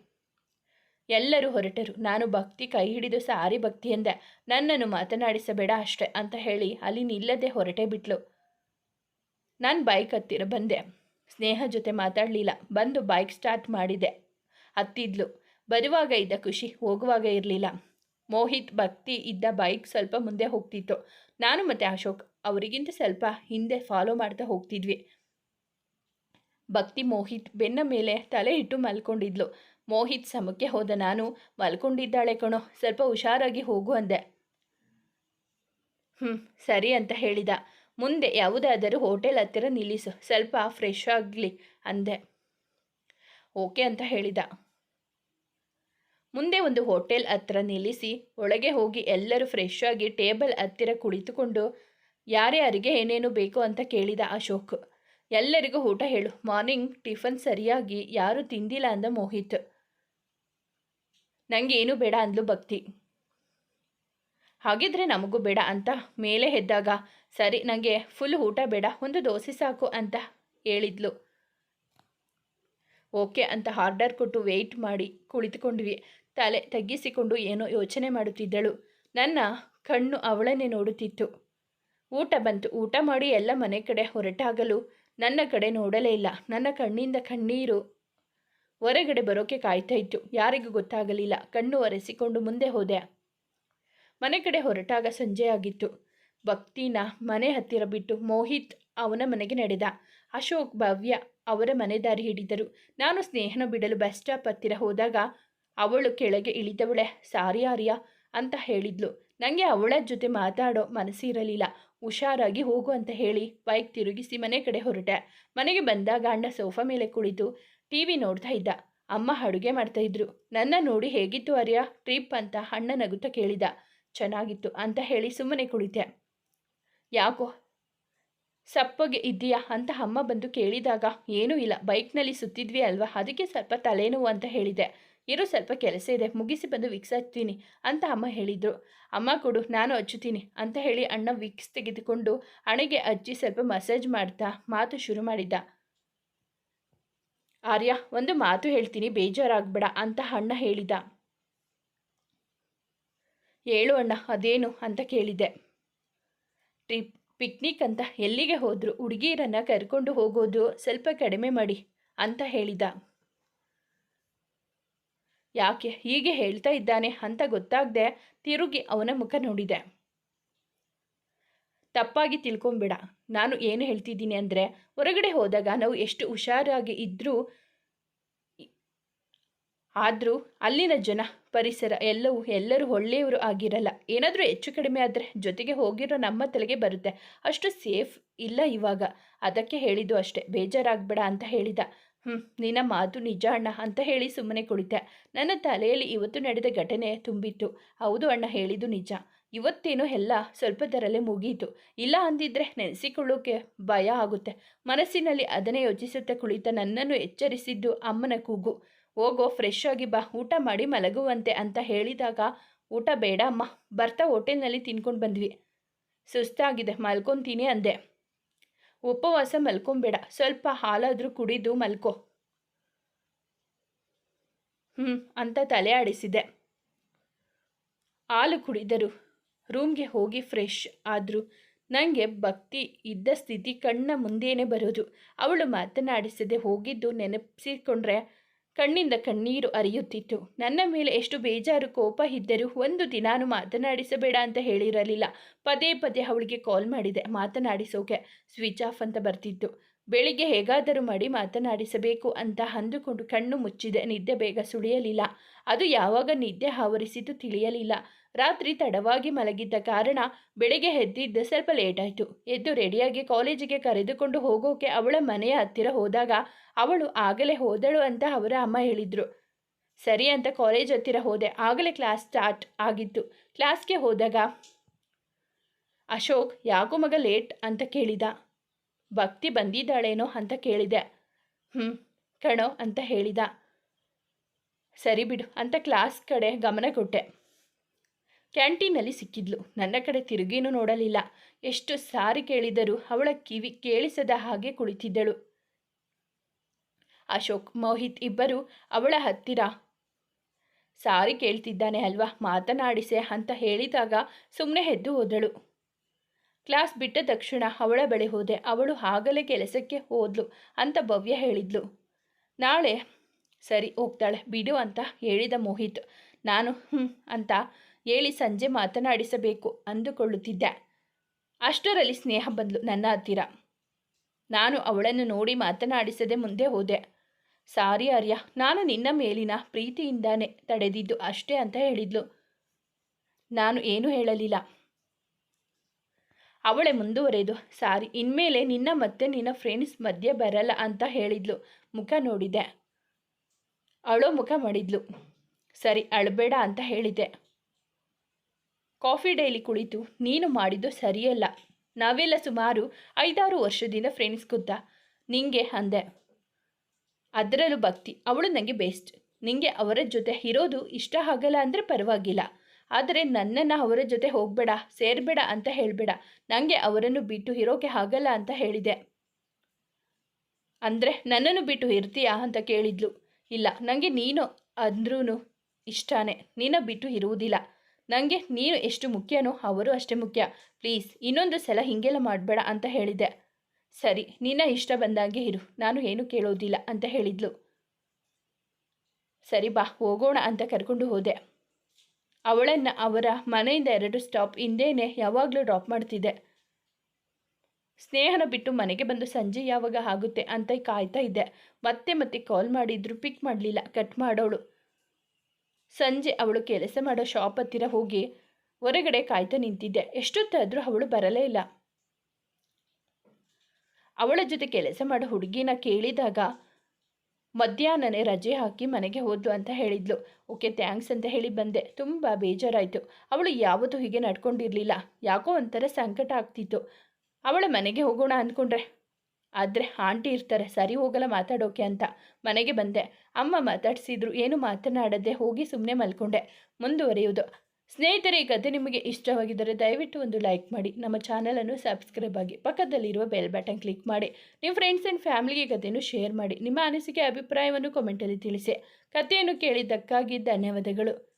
ಎಲ್ಲರೂ ಹೊರಟರು. ನಾನು ಭಕ್ತಿ ಕೈ ಹಿಡಿದು ಸಾರಿ ಭಕ್ತಿ ಎಂದೆ. ನನ್ನನ್ನು ಮಾತನಾಡಿಸಬೇಡ ಅಷ್ಟೆ ಅಂತ ಹೇಳಿ ಅಲ್ಲಿ ನಿಲ್ಲದೆ ಹೊರಟೇ ಬಿಟ್ಲು. ನಾನು ಬೈಕ್ ಹತ್ತಿರ ಬಂದೆ. ಸ್ನೇಹ ಜೊತೆ ಮಾತಾಡಲಿಲ್ಲ. ಬಂದು ಬೈಕ್ ಸ್ಟಾರ್ಟ್ ಮಾಡಿದೆ. ಹತ್ತಿದ್ಲು. ಬರುವಾಗ ಇದ್ದ ಖುಷಿ ಹೋಗುವಾಗ ಇರಲಿಲ್ಲ. ಮೋಹಿತ್ ಭಕ್ತಿ ಇದ್ದ ಬೈಕ್ ಸ್ವಲ್ಪ ಮುಂದೆ ಹೋಗ್ತಿತ್ತು. ನಾನು ಮತ್ತು ಅಶೋಕ್ ಅವರಿಗಿಂತ ಸ್ವಲ್ಪ ಹಿಂದೆ ಫಾಲೋ ಮಾಡ್ತಾ ಹೋಗ್ತಿದ್ವಿ. ಭಕ್ತಿ ಮೋಹಿತ್ ಬೆನ್ನ ಮೇಲೆ ತಲೆ ಇಟ್ಟು ಮಲ್ಕೊಂಡಿದ್ಲು. ಮೋಹಿತ್ ಸಮಕ್ಕೆ ಹೋದ ನಾನು, ಮಲ್ಕೊಂಡಿದ್ದಾಳೆ ಕಣೋ, ಸ್ವಲ್ಪ ಹುಷಾರಾಗಿ ಹೋಗು ಅಂದೆ. ಹ್ಞೂ ಸರಿ ಅಂತ ಹೇಳಿದ. ಮುಂದೆ ಯಾವುದಾದರೂ ಹೋಟೆಲ್ ಹತ್ತಿರ ನಿಲ್ಲಿಸು, ಸ್ವಲ್ಪ ಫ್ರೆಶ್ ಆಗಲಿ ಅಂದೆ. ಓಕೆ ಅಂತ ಹೇಳಿದ. ಮುಂದೆ ಒಂದು ಹೋಟೆಲ್ ಹತ್ರ ನಿಲ್ಲಿಸಿ ಒಳಗೆ ಹೋಗಿ ಎಲ್ಲರೂ ಫ್ರೆಶ್ ಆಗಿ ಟೇಬಲ್ ಹತ್ತಿರ ಕುಳಿತುಕೊಂಡು ಯಾರ್ಯಾರಿಗೆ ಏನೇನು ಬೇಕು ಅಂತ ಕೇಳಿದ ಅಶೋಕ್. ಎಲ್ಲರಿಗೂ ಊಟ ಹೇಳು. ಮಾರ್ನಿಂಗ್ ಟಿಫನ್ ಸರಿಯಾಗಿ ಯಾರು ತಿಂದಿಲ್ಲ ಅಂದ ಮೋಹಿತ್. ನನಗೆ ಏನು ಬೇಡ ಅಂದ್ಲು ಭಕ್ತಿ. ಹಾಗಿದ್ರೆ ನಮಗೂ ಬೇಡ ಅಂತ. ಮೇಲೆ ಎದ್ದಾಗ, ಸರಿ ನನಗೆ ಫುಲ್ ಊಟ ಬೇಡ. ಒಂದು ದೋಸೆ ಸಾಕು ಅಂತ ಹೇಳಿದ್ಲು. ಓಕೆ ಅಂತ ಆರ್ಡರ್ ಕೊಟ್ಟು ವೆಯ್ಟ್ ಮಾಡಿ ಕುಳಿತುಕೊಂಡ್ವಿ. ತಲೆ ತಗ್ಗಿಸಿಕೊಂಡು ಏನೋ ಯೋಚನೆ ಮಾಡುತ್ತಿದ್ದಳು. ನನ್ನ ಕಣ್ಣು ಅವಳನ್ನೇ ನೋಡುತ್ತಿತ್ತು. ಊಟ ಬಂತು. ಊಟ ಮಾಡಿ ಎಲ್ಲ ಮನೆ ಕಡೆ ಹೊರಟಾಗಲು ನನ್ನ ಕಡೆ ನೋಡಲೇ ಇಲ್ಲ. ನನ್ನ ಕಣ್ಣಿಂದ ಕಣ್ಣೀರು ಹೊರಗಡೆ ಬರೋಕೆ ಕಾಯ್ತಾ ಇತ್ತು. ಯಾರಿಗೂ ಗೊತ್ತಾಗಲಿಲ್ಲ. ಕಣ್ಣು ಒರೆಸಿಕೊಂಡು ಮುಂದೆ ಹೋದೆ. ಮನೆ ಕಡೆ ಹೊರಟಾಗ ಸಂಜೆ ಆಗಿತ್ತು. ಭಕ್ತಿನ ಮನೆ ಹತ್ತಿರ ಬಿಟ್ಟು ಮೋಹಿತ್ ಅವನ ಮನೆಗೆ ನಡೆದ. ಅಶೋಕ್ ಭವ್ಯ ಅವರ ಮನೆ ದಾರಿ ಹಿಡಿದರು. ನಾನು ಸ್ನೇಹನ ಬಿಡಲು ಬಸ್ ಸ್ಟಾಪ್ ಹತ್ತಿರ ಹೋದಾಗ ಅವಳು ಕೆಳಗೆ ಇಳಿದವಳೆ, ಸಾರಿ ಆರ್ಯ, ಅಂತ ಹೇಳಿದ್ಲು. ನನಗೆ ಅವಳ ಜೊತೆ ಮಾತಾಡೋ ಮನಸ್ಸಿರಲಿಲ್ಲ. ಹುಷಾರಾಗಿ ಹೋಗು ಅಂತ ಹೇಳಿ, ಬೈಕ್ ತಿರುಗಿಸಿ ಮನೆ ಕಡೆ ಹೊರಟೆ. ಮನೆಗೆ ಬಂದಾಗ ಅಣ್ಣ ಸೋಫಾ ಮೇಲೆ ಕುಳಿತು ಟಿ ವಿ ನೋಡ್ತಾ ಇದ್ದ. ಅಮ್ಮ ಅಡುಗೆ ಮಾಡ್ತಾ ಇದ್ರು. ನನ್ನ ನೋಡಿ ಹೇಗಿತ್ತು ಆರ್ಯ? ಟ್ರಿಪ್ ಅಂತ ಅಣ್ಣ ನಗುತ್ತ ಕೇಳಿದ. ಚೆನ್ನಾಗಿತ್ತು, ಅಂತ ಹೇಳಿ ಸುಮ್ಮನೆ ಕುಳಿತೆ. ಯಾಕೋ? ಸಪ್ಪಗೆ ಇದ್ದೀಯಾ? ಅಂತ ಅಮ್ಮ ಬಂದು ಕೇಳಿದಾಗ, ಏನೂ ಇಲ್ಲ. ಬೈಕ್ನಲ್ಲಿ ಸುತ್ತಿದ್ವಿ ಅಲ್ವಾ? ಅದಕ್ಕೆ ಸ್ವಲ್ಪ ತಲೆನೋವು, ಅಂತ ಹೇಳಿದೆ. ಇರೋ ಸ್ವಲ್ಪ ಕೆಲಸ ಇದೆ, ಮುಗಿಸಿ ಬಂದು ವಿಕ್ಸ್ ಹಚ್ತೀನಿ ಅಂತ ಅಮ್ಮ ಹೇಳಿದರು. ಅಮ್ಮ ಕೊಡು, ನಾನು ಹಚ್ಚುತ್ತೀನಿ ಅಂತ ಹೇಳಿ ಅಣ್ಣ ವಿಕ್ಸ್ ತೆಗೆದುಕೊಂಡು ಹಣೆಗೆ ಅಜ್ಜಿ ಸ್ವಲ್ಪ ಮಸಾಜ್ ಮಾಡ್ತಾ ಮಾತು ಶುರು ಮಾಡಿದ್ದ ಆರ್ಯ, ಒಂದು ಮಾತು ಹೇಳ್ತೀನಿ, ಬೇಜಾರಾಗಬೇಡ ಅಂತ ಅಣ್ಣ ಹೇಳಿದ. ಹೇಳು ಅಣ್ಣ, ಅದೇನು ಅಂತ ಕೇಳಿದೆ. ಟ್ರಿಪ್, ಪಿಕ್ನಿಕ್ ಅಂತ ಎಲ್ಲಿಗೆ ಹೋದ್ರು, ಹುಡುಗಿರನ್ನು ಕರ್ಕೊಂಡು ಹೋಗೋದು ಸ್ವಲ್ಪ ಕಡಿಮೆ ಮಾಡಿ ಅಂತ ಹೇಳಿದ. ಯಾಕೆ ಹೀಗೆ ಹೇಳ್ತಾ ಇದ್ದಾನೆ ಅಂತ ಗೊತ್ತಾಗದೆ ತಿರುಗಿ ಅವನ ಮುಖ ನೋಡಿದೆ. ತಪ್ಪಾಗಿ ತಿಳ್ಕೊಂಬೇಡ. ನಾನು ಏನು ಹೇಳ್ತಿದ್ದೀನಿ ಅಂದರೆ, ಹೊರಗಡೆ ಹೋದಾಗ ನಾವು ಎಷ್ಟು ಹುಷಾರಾಗಿ ಇದ್ದರೂ ಆದರೂ ಅಲ್ಲಿನ ಜನ, ಪರಿಸರ ಎಲ್ಲವೂ ಎಲ್ಲರೂ ಒಳ್ಳೆಯವರು ಆಗಿರಲ್ಲ. ಏನಾದರೂ ಹೆಚ್ಚು ಕಡಿಮೆ ಆದರೆ ಜೊತೆಗೆ ಹೋಗಿರೋ ನಮ್ಮ ತಲೆಗೆ ಬರುತ್ತೆ. ಅಷ್ಟು ಸೇಫ್ ಇಲ್ಲ ಇವಾಗ. ಅದಕ್ಕೆ ಹೇಳಿದ್ದು ಅಷ್ಟೇ. ಬೇಜಾರಾಗಬೇಡ ಅಂತ ಹೇಳಿದ. ಹ್ಞೂ ನಿನ್ನ ಮಾತು ನಿಜ ಅಣ್ಣ ಅಂತ ಹೇಳಿ ಸುಮ್ಮನೆ ಕುಳಿತೆ. ನನ್ನ ತಲೆಯಲ್ಲಿ ಇವತ್ತು ನಡೆದ ಘಟನೆ ತುಂಬಿತ್ತು. ಹೌದು ಅಣ್ಣ, ಹೇಳಿದ್ದು ನಿಜ. ಇವತ್ತೇನೋ ಎಲ್ಲ ಸ್ವಲ್ಪದರಲ್ಲೇ ಮುಗಿಯಿತು ಇಲ್ಲ ಅಂದಿದ್ರೆ ನೆನೆಸಿಕೊಳ್ಳೋಕೆ ಭಯ ಆಗುತ್ತೆ. ಮನಸ್ಸಿನಲ್ಲಿ ಅದನ್ನೇ ಯೋಚಿಸುತ್ತಾ ಕುಳಿತ ನನ್ನನ್ನು ಎಚ್ಚರಿಸಿದ್ದು ಅಮ್ಮನ ಕೂಗು. ಹೋಗೋ ಫ್ರೆಶ್ ಆಗಿ ಬಾ, ಊಟ ಮಾಡಿ ಮಲಗುವಂತೆ ಅಂತ ಹೇಳಿದಾಗ, ಊಟ ಬೇಡ ಅಮ್ಮ, ಬರ್ತಾ ಹೋಟೆಲ್ನಲ್ಲಿ ತಿನ್ಕೊಂಡು ಬಂದ್ವಿ. ಸುಸ್ತಾಗಿದೆ, ಮಲ್ಕೊತೀನಿ ಅಂದೆ. ಉಪವಾಸ ಮಲ್ಕೊಂಬೇಡ. ಸ್ವಲ್ಪ ಹಾಲಾದರೂ ಕುಡಿದು ಮಲ್ಕೋ. ಹ್ಞೂ ಅಂತ ತಲೆ ಆಡಿಸಿದೆ. ಹಾಲು ಕುಡಿದರು. ರೂಮ್ಗೆ ಹೋಗಿ ಫ್ರೆಶ್ ಆದರು ನನಗೆ ಭಕ್ತಿ ಇದ್ದ ಸ್ಥಿತಿ ಕಣ್ಣ ಮುಂದೇನೆ ಬರೋದು. ಅವಳು ಮಾತನಾಡಿಸದೆ ಹೋಗಿದ್ದು ನೆನಪಿಸಿಕೊಂಡ್ರೆ ಕಣ್ಣಿಂದ ಕಣ್ಣೀರು ಅರಿಯುತ್ತಿತ್ತು. ನನ್ನ ಮೇಲೆ ಎಷ್ಟು ಬೇಜಾರು, ಕೋಪ ಇದ್ದರೂ ಒಂದು ದಿನಾನು ಮಾತನಾಡಿಸಬೇಡ ಅಂತ ಹೇಳಿರಲಿಲ್ಲ. ಪದೇ ಪದೇ ಅವಳಿಗೆ ಕಾಲ್ ಮಾಡಿದೆ. ಮಾತನಾಡಿಸೋಕೆ ಸ್ವಿಚ್ ಆಫ್ ಅಂತ ಬರ್ತಿತ್ತು. ಬೆಳಿಗ್ಗೆ ಹೇಗಾದರೂ ಮಾಡಿ ಮಾತನಾಡಿಸಬೇಕು ಅಂತ ಅಂದುಕೊಂಡು ಕಣ್ಣು ಮುಚ್ಚಿದೆ. ನಿದ್ದೆ ಬೇಗ ಸುಳಿಯಲಿಲ್ಲ. ಅದು ಯಾವಾಗ ನಿದ್ದೆ ಆವರಿಸಿತು ತಿಳಿಯಲಿಲ್ಲ. ರಾತ್ರಿ ತಡವಾಗಿ ಮಲಗಿದ್ದ ಕಾರಣ ಬೆಳಿಗ್ಗೆ ಎದ್ದಿದ್ದ ಸ್ವಲ್ಪ ಲೇಟಾಯಿತು ಎದ್ದು ರೆಡಿಯಾಗಿ ಕಾಲೇಜಿಗೆ ಕರೆದುಕೊಂಡು ಹೋಗೋಕೆ ಅವಳ ಮನೆಯ ಹತ್ತಿರ ಹೋದಾಗ ಅವಳು ಆಗಲೇ ಹೋದಳು ಅಂತ ಅವರ ಅಮ್ಮ ಹೇಳಿದರು. ಸರಿ ಅಂತ ಕಾಲೇಜ್ ಹತ್ತಿರ ಹೋದೆ. ಆಗಲೇ ಕ್ಲಾಸ್ ಸ್ಟಾರ್ಟ್ ಆಗಿತ್ತು. ಕ್ಲಾಸ್ಗೆ ಹೋದಾಗ, ಅಶೋಕ್, ಯಾಕೋ ಮಗ ಲೇಟ್ ಅಂತ ಕೇಳಿದ. ಭಕ್ತಿ ಬಂದಿದ್ದಾಳೇನೋ ಅಂತ ಕೇಳಿದೆ. ಹ್ಞೂ ಕಣೋ, ಅಂತ ಹೇಳಿದ. ಸರಿ ಬಿಡು, ಅಂತ ಕ್ಲಾಸ್ ಕಡೆ ಗಮನ ಕೊಟ್ಟೆ. ಕ್ಯಾಂಟೀನಲ್ಲಿ ಸಿಕ್ಕಿದ್ಲು. ನನ್ನ ಕಡೆ ತಿರುಗೇನೂ ನೋಡಲಿಲ್ಲ. ಎಷ್ಟು ಸಾರಿ ಕೇಳಿದರೂ ಅವಳ ಕಿವಿ ಕೇಳಿಸದ ಹಾಗೆ ಕುಳಿತಿದ್ದಳು. ಅಶೋಕ್, ಮೋಹಿತ್ ಇಬ್ಬರು ಅವಳ ಹತ್ತಿರ ಸಾರಿ ಕೇಳ್ತಿದ್ದಾನೆ ಅಲ್ವಾ? ಮಾತನಾಡಿಸೆ ಅಂತ ಹೇಳಿದಾಗ ಸುಮ್ಮನೆ ಎದ್ದು ಹೋದಳು. ಕ್ಲಾಸ್ ಬಿಟ್ಟ ತಕ್ಷಣ ಅವಳ ಬಳಿ ಹೋದೆ. ಅವಳು ಆಗಲೇ ಕೆಲಸಕ್ಕೆ ಹೋದ್ಲು ಅಂತ ಭವ್ಯ ಹೇಳಿದ್ಲು. ನಾಳೆ ಸರಿ ಹೋಗ್ತಾಳೆ. ಬಿಡು ಅಂತ ಹೇಳಿದ ಮೋಹಿತ್. ನಾನು ಹ್ಞೂ ಅಂತ ಹೇಳಿ ಸಂಜೆ ಮಾತನಾಡಿಸಬೇಕು ಅಂದುಕೊಳ್ಳುತ್ತಿದ್ದೆ. ಅಷ್ಟರಲ್ಲಿ ಸ್ನೇಹ ಬಂದ್ಲು ನನ್ನ ಹತ್ತಿರ. ನಾನು ಅವಳನ್ನು ನೋಡಿ ಮಾತನಾಡಿಸದೆ ಮುಂದೆ ಹೋದೆ. ಸಾರಿ ಆರ್ಯ, ನಾನು ನಿನ್ನ ಮೇಲಿನ ಪ್ರೀತಿಯಿಂದಾನೆ ತಡೆದಿದ್ದು ಅಷ್ಟೇ ಅಂತ ಹೇಳಿದ್ಲು. ನಾನು ಏನೂ ಹೇಳಲಿಲ್ಲ. ಅವಳೆ ಮುಂದುವರೆದು, ಸಾರಿ, ಇನ್ಮೇಲೆ ನಿನ್ನ ಮತ್ತೆ ನಿನ್ನ ಫ್ರೆಂಡ್ಸ್ ಮಧ್ಯೆ ಬರಲ್ಲ ಅಂತ ಹೇಳಿದ್ಲು. ಮುಖ ನೋಡಿದೆ. ಅವಳು ಮುಖ ಮಾಡಿದ್ಲು. ಸರಿ, ಅಳಬೇಡ ಅಂತ ಹೇಳಿದೆ. ಕಾಫಿ ಡೈಲಿ ಕುಳಿತು ನೀನು ಮಾಡಿದ್ದು ಸರಿಯಲ್ಲ. ನಾವೆಲ್ಲ ಸುಮಾರು ಐದಾರು ವರ್ಷದಿಂದ ಫ್ರೆಂಡ್ಸ್ ಗೊತ್ತಾ? ನಿಂಗೆ ಅಂದೆ. ಅದರಲ್ಲೂ ಭಕ್ತಿ. ಅವಳು ನನಗೆ ಬೆಸ್ಟ್ ನಿಂಗೆ ಅವರ ಜೊತೆ ಇರೋದು ಇಷ್ಟ ಆಗಲ್ಲ ಅಂದರೆ ಪರವಾಗಿಲ್ಲ. ಆದರೆ ನನ್ನನ್ನು ಅವರ ಜೊತೆ ಹೋಗಬೇಡ, ಸೇರಬೇಡ ಅಂತ ಹೇಳಬೇಡ. ನನಗೆ ಅವರನ್ನು ಬಿಟ್ಟು ಇರೋಕೆ ಆಗಲ್ಲ ಅಂತ ಹೇಳಿದೆ. ಅಂದರೆ ನನ್ನನ್ನು ಬಿಟ್ಟು ಇರ್ತೀಯಾ ಅಂತ ಕೇಳಿದ್ಲು. ಇಲ್ಲ ನನಗೆ ನೀನು ಅಂದ್ರೂ ಇಷ್ಟನೇ. ನಿನ್ನ ಬಿಟ್ಟು ಇರುವುದಿಲ್ಲ. ನನಗೆ ನೀನು ಎಷ್ಟು ಮುಖ್ಯನೋ ಅವರು ಅಷ್ಟೇ ಮುಖ್ಯ. ಪ್ಲೀಸ್, ಇನ್ನೊಂದು ಸಲ ಹೀಗೆಲ್ಲ ಮಾಡಬೇಡ ಅಂತ ಹೇಳಿದೆ ಸರಿ, ನಿನ್ನ ಇಷ್ಟ ಬಂದಾಗೆ ಇರು. ನಾನು ಏನು ಕೇಳೋದಿಲ್ಲ ಅಂತ ಹೇಳಿದ್ಲು. ಸರಿ ಬಾ, ಹೋಗೋಣ ಅಂತ ಕರ್ಕೊಂಡು ಹೋದೆ. ಅವಳನ್ನು ಅವರ ಮನೆಯಿಂದ ಎರಡು ಸ್ಟಾಪ್ ಹಿಂದೇನೆ ಯಾವಾಗಲೂ ಡ್ರಾಪ್ ಮಾಡ್ತಿದ್ದೆ. ಸ್ನೇಹನ ಬಿಟ್ಟು ಮನೆಗೆ ಬಂದು ಸಂಜೆ ಯಾವಾಗ ಆಗುತ್ತೆ ಅಂತ ಕಾಯ್ತಾ ಇದ್ದೆ. ಮತ್ತೆ ಮತ್ತೆ ಕಾಲ್ ಮಾಡಿದ್ರು, ಪಿಕ್ ಮಾಡಲಿಲ್ಲ, ಕಟ್ ಮಾಡೋಳು. ಸಂಜೆ ಅವಳು ಕೆಲಸ ಮಾಡೋ ಶಾಪ್ ಹತ್ತಿರ ಹೋಗಿ ಹೊರಗಡೆ ಕಾಯ್ತಾ ನಿಂತಿದ್ದೆ. ಎಷ್ಟೊತ್ತಾದರೂ ಅವಳು ಬರಲೇ ಇಲ್ಲ. ಅವಳ ಜೊತೆ ಕೆಲಸ ಮಾಡೋ ಹುಡುಗಿನ ಕೇಳಿದಾಗ ಮಧ್ಯಾಹ್ನನೇ ರಜೆ ಹಾಕಿ ಮನೆಗೆ ಹೋದ್ಲು ಅಂತ ಹೇಳಿದ್ಲು. ಓಕೆ ಥ್ಯಾಂಕ್ಸ್ ಅಂತ ಹೇಳಿ ಬಂದೆ. ತುಂಬ ಬೇಜಾರಾಯಿತು. ಅವಳು ಯಾವತ್ತೂ ಹೀಗೆ ನಡ್ಕೊಂಡಿರಲಿಲ್ಲ. ಯಾಕೋ ಒಂಥರ ಸಂಕಟ ಆಗ್ತಿತ್ತು. ಅವಳ ಮನೆಗೆ ಹೋಗೋಣ ಅಂದ್ಕೊಂಡ್ರೆ ಆದರೆ ಆಂಟಿ ಇರ್ತಾರೆ, ಸರಿ ಹೋಗಲ್ಲ ಮಾತಾಡೋಕೆ ಅಂತ ಮನೆಗೆ ಬಂದೆ. ಅಮ್ಮ ಮಾತಾಡಿಸಿದ್ರು, ಏನು ಮಾತನಾಡದೆ ಹೋಗಿ ಸುಮ್ಮನೆ ಮಲ್ಕೊಂಡೆ. ಮುಂದುವರಿಯುವುದು. ಸ್ನೇಹಿತರೆ, ಈ ಕಥೆ ನಿಮಗೆ ಇಷ್ಟವಾಗಿದ್ದರೆ ದಯವಿಟ್ಟು ಒಂದು ಲೈಕ್ ಮಾಡಿ, ನಮ್ಮ ಚಾನಲನ್ನು ಸಬ್ಸ್ಕ್ರೈಬ್ ಆಗಿ ಪಕ್ಕದಲ್ಲಿರುವ ಬೆಲ್ ಬಟನ್ ಕ್ಲಿಕ್ ಮಾಡಿ, ನಿಮ್ಮ ಫ್ರೆಂಡ್ಸ್ ಆ್ಯಂಡ್ ಫ್ಯಾಮಿಲಿಗೆ ಕಥೆಯನ್ನು ಶೇರ್ ಮಾಡಿ, ನಿಮ್ಮ ಅನಿಸಿಕೆ, ಅಭಿಪ್ರಾಯವನ್ನು ಕಮೆಂಟಲ್ಲಿ ತಿಳಿಸಿ. ಕಥೆಯನ್ನು ಕೇಳಿದ್ದಕ್ಕಾಗಿ ಧನ್ಯವಾದಗಳು.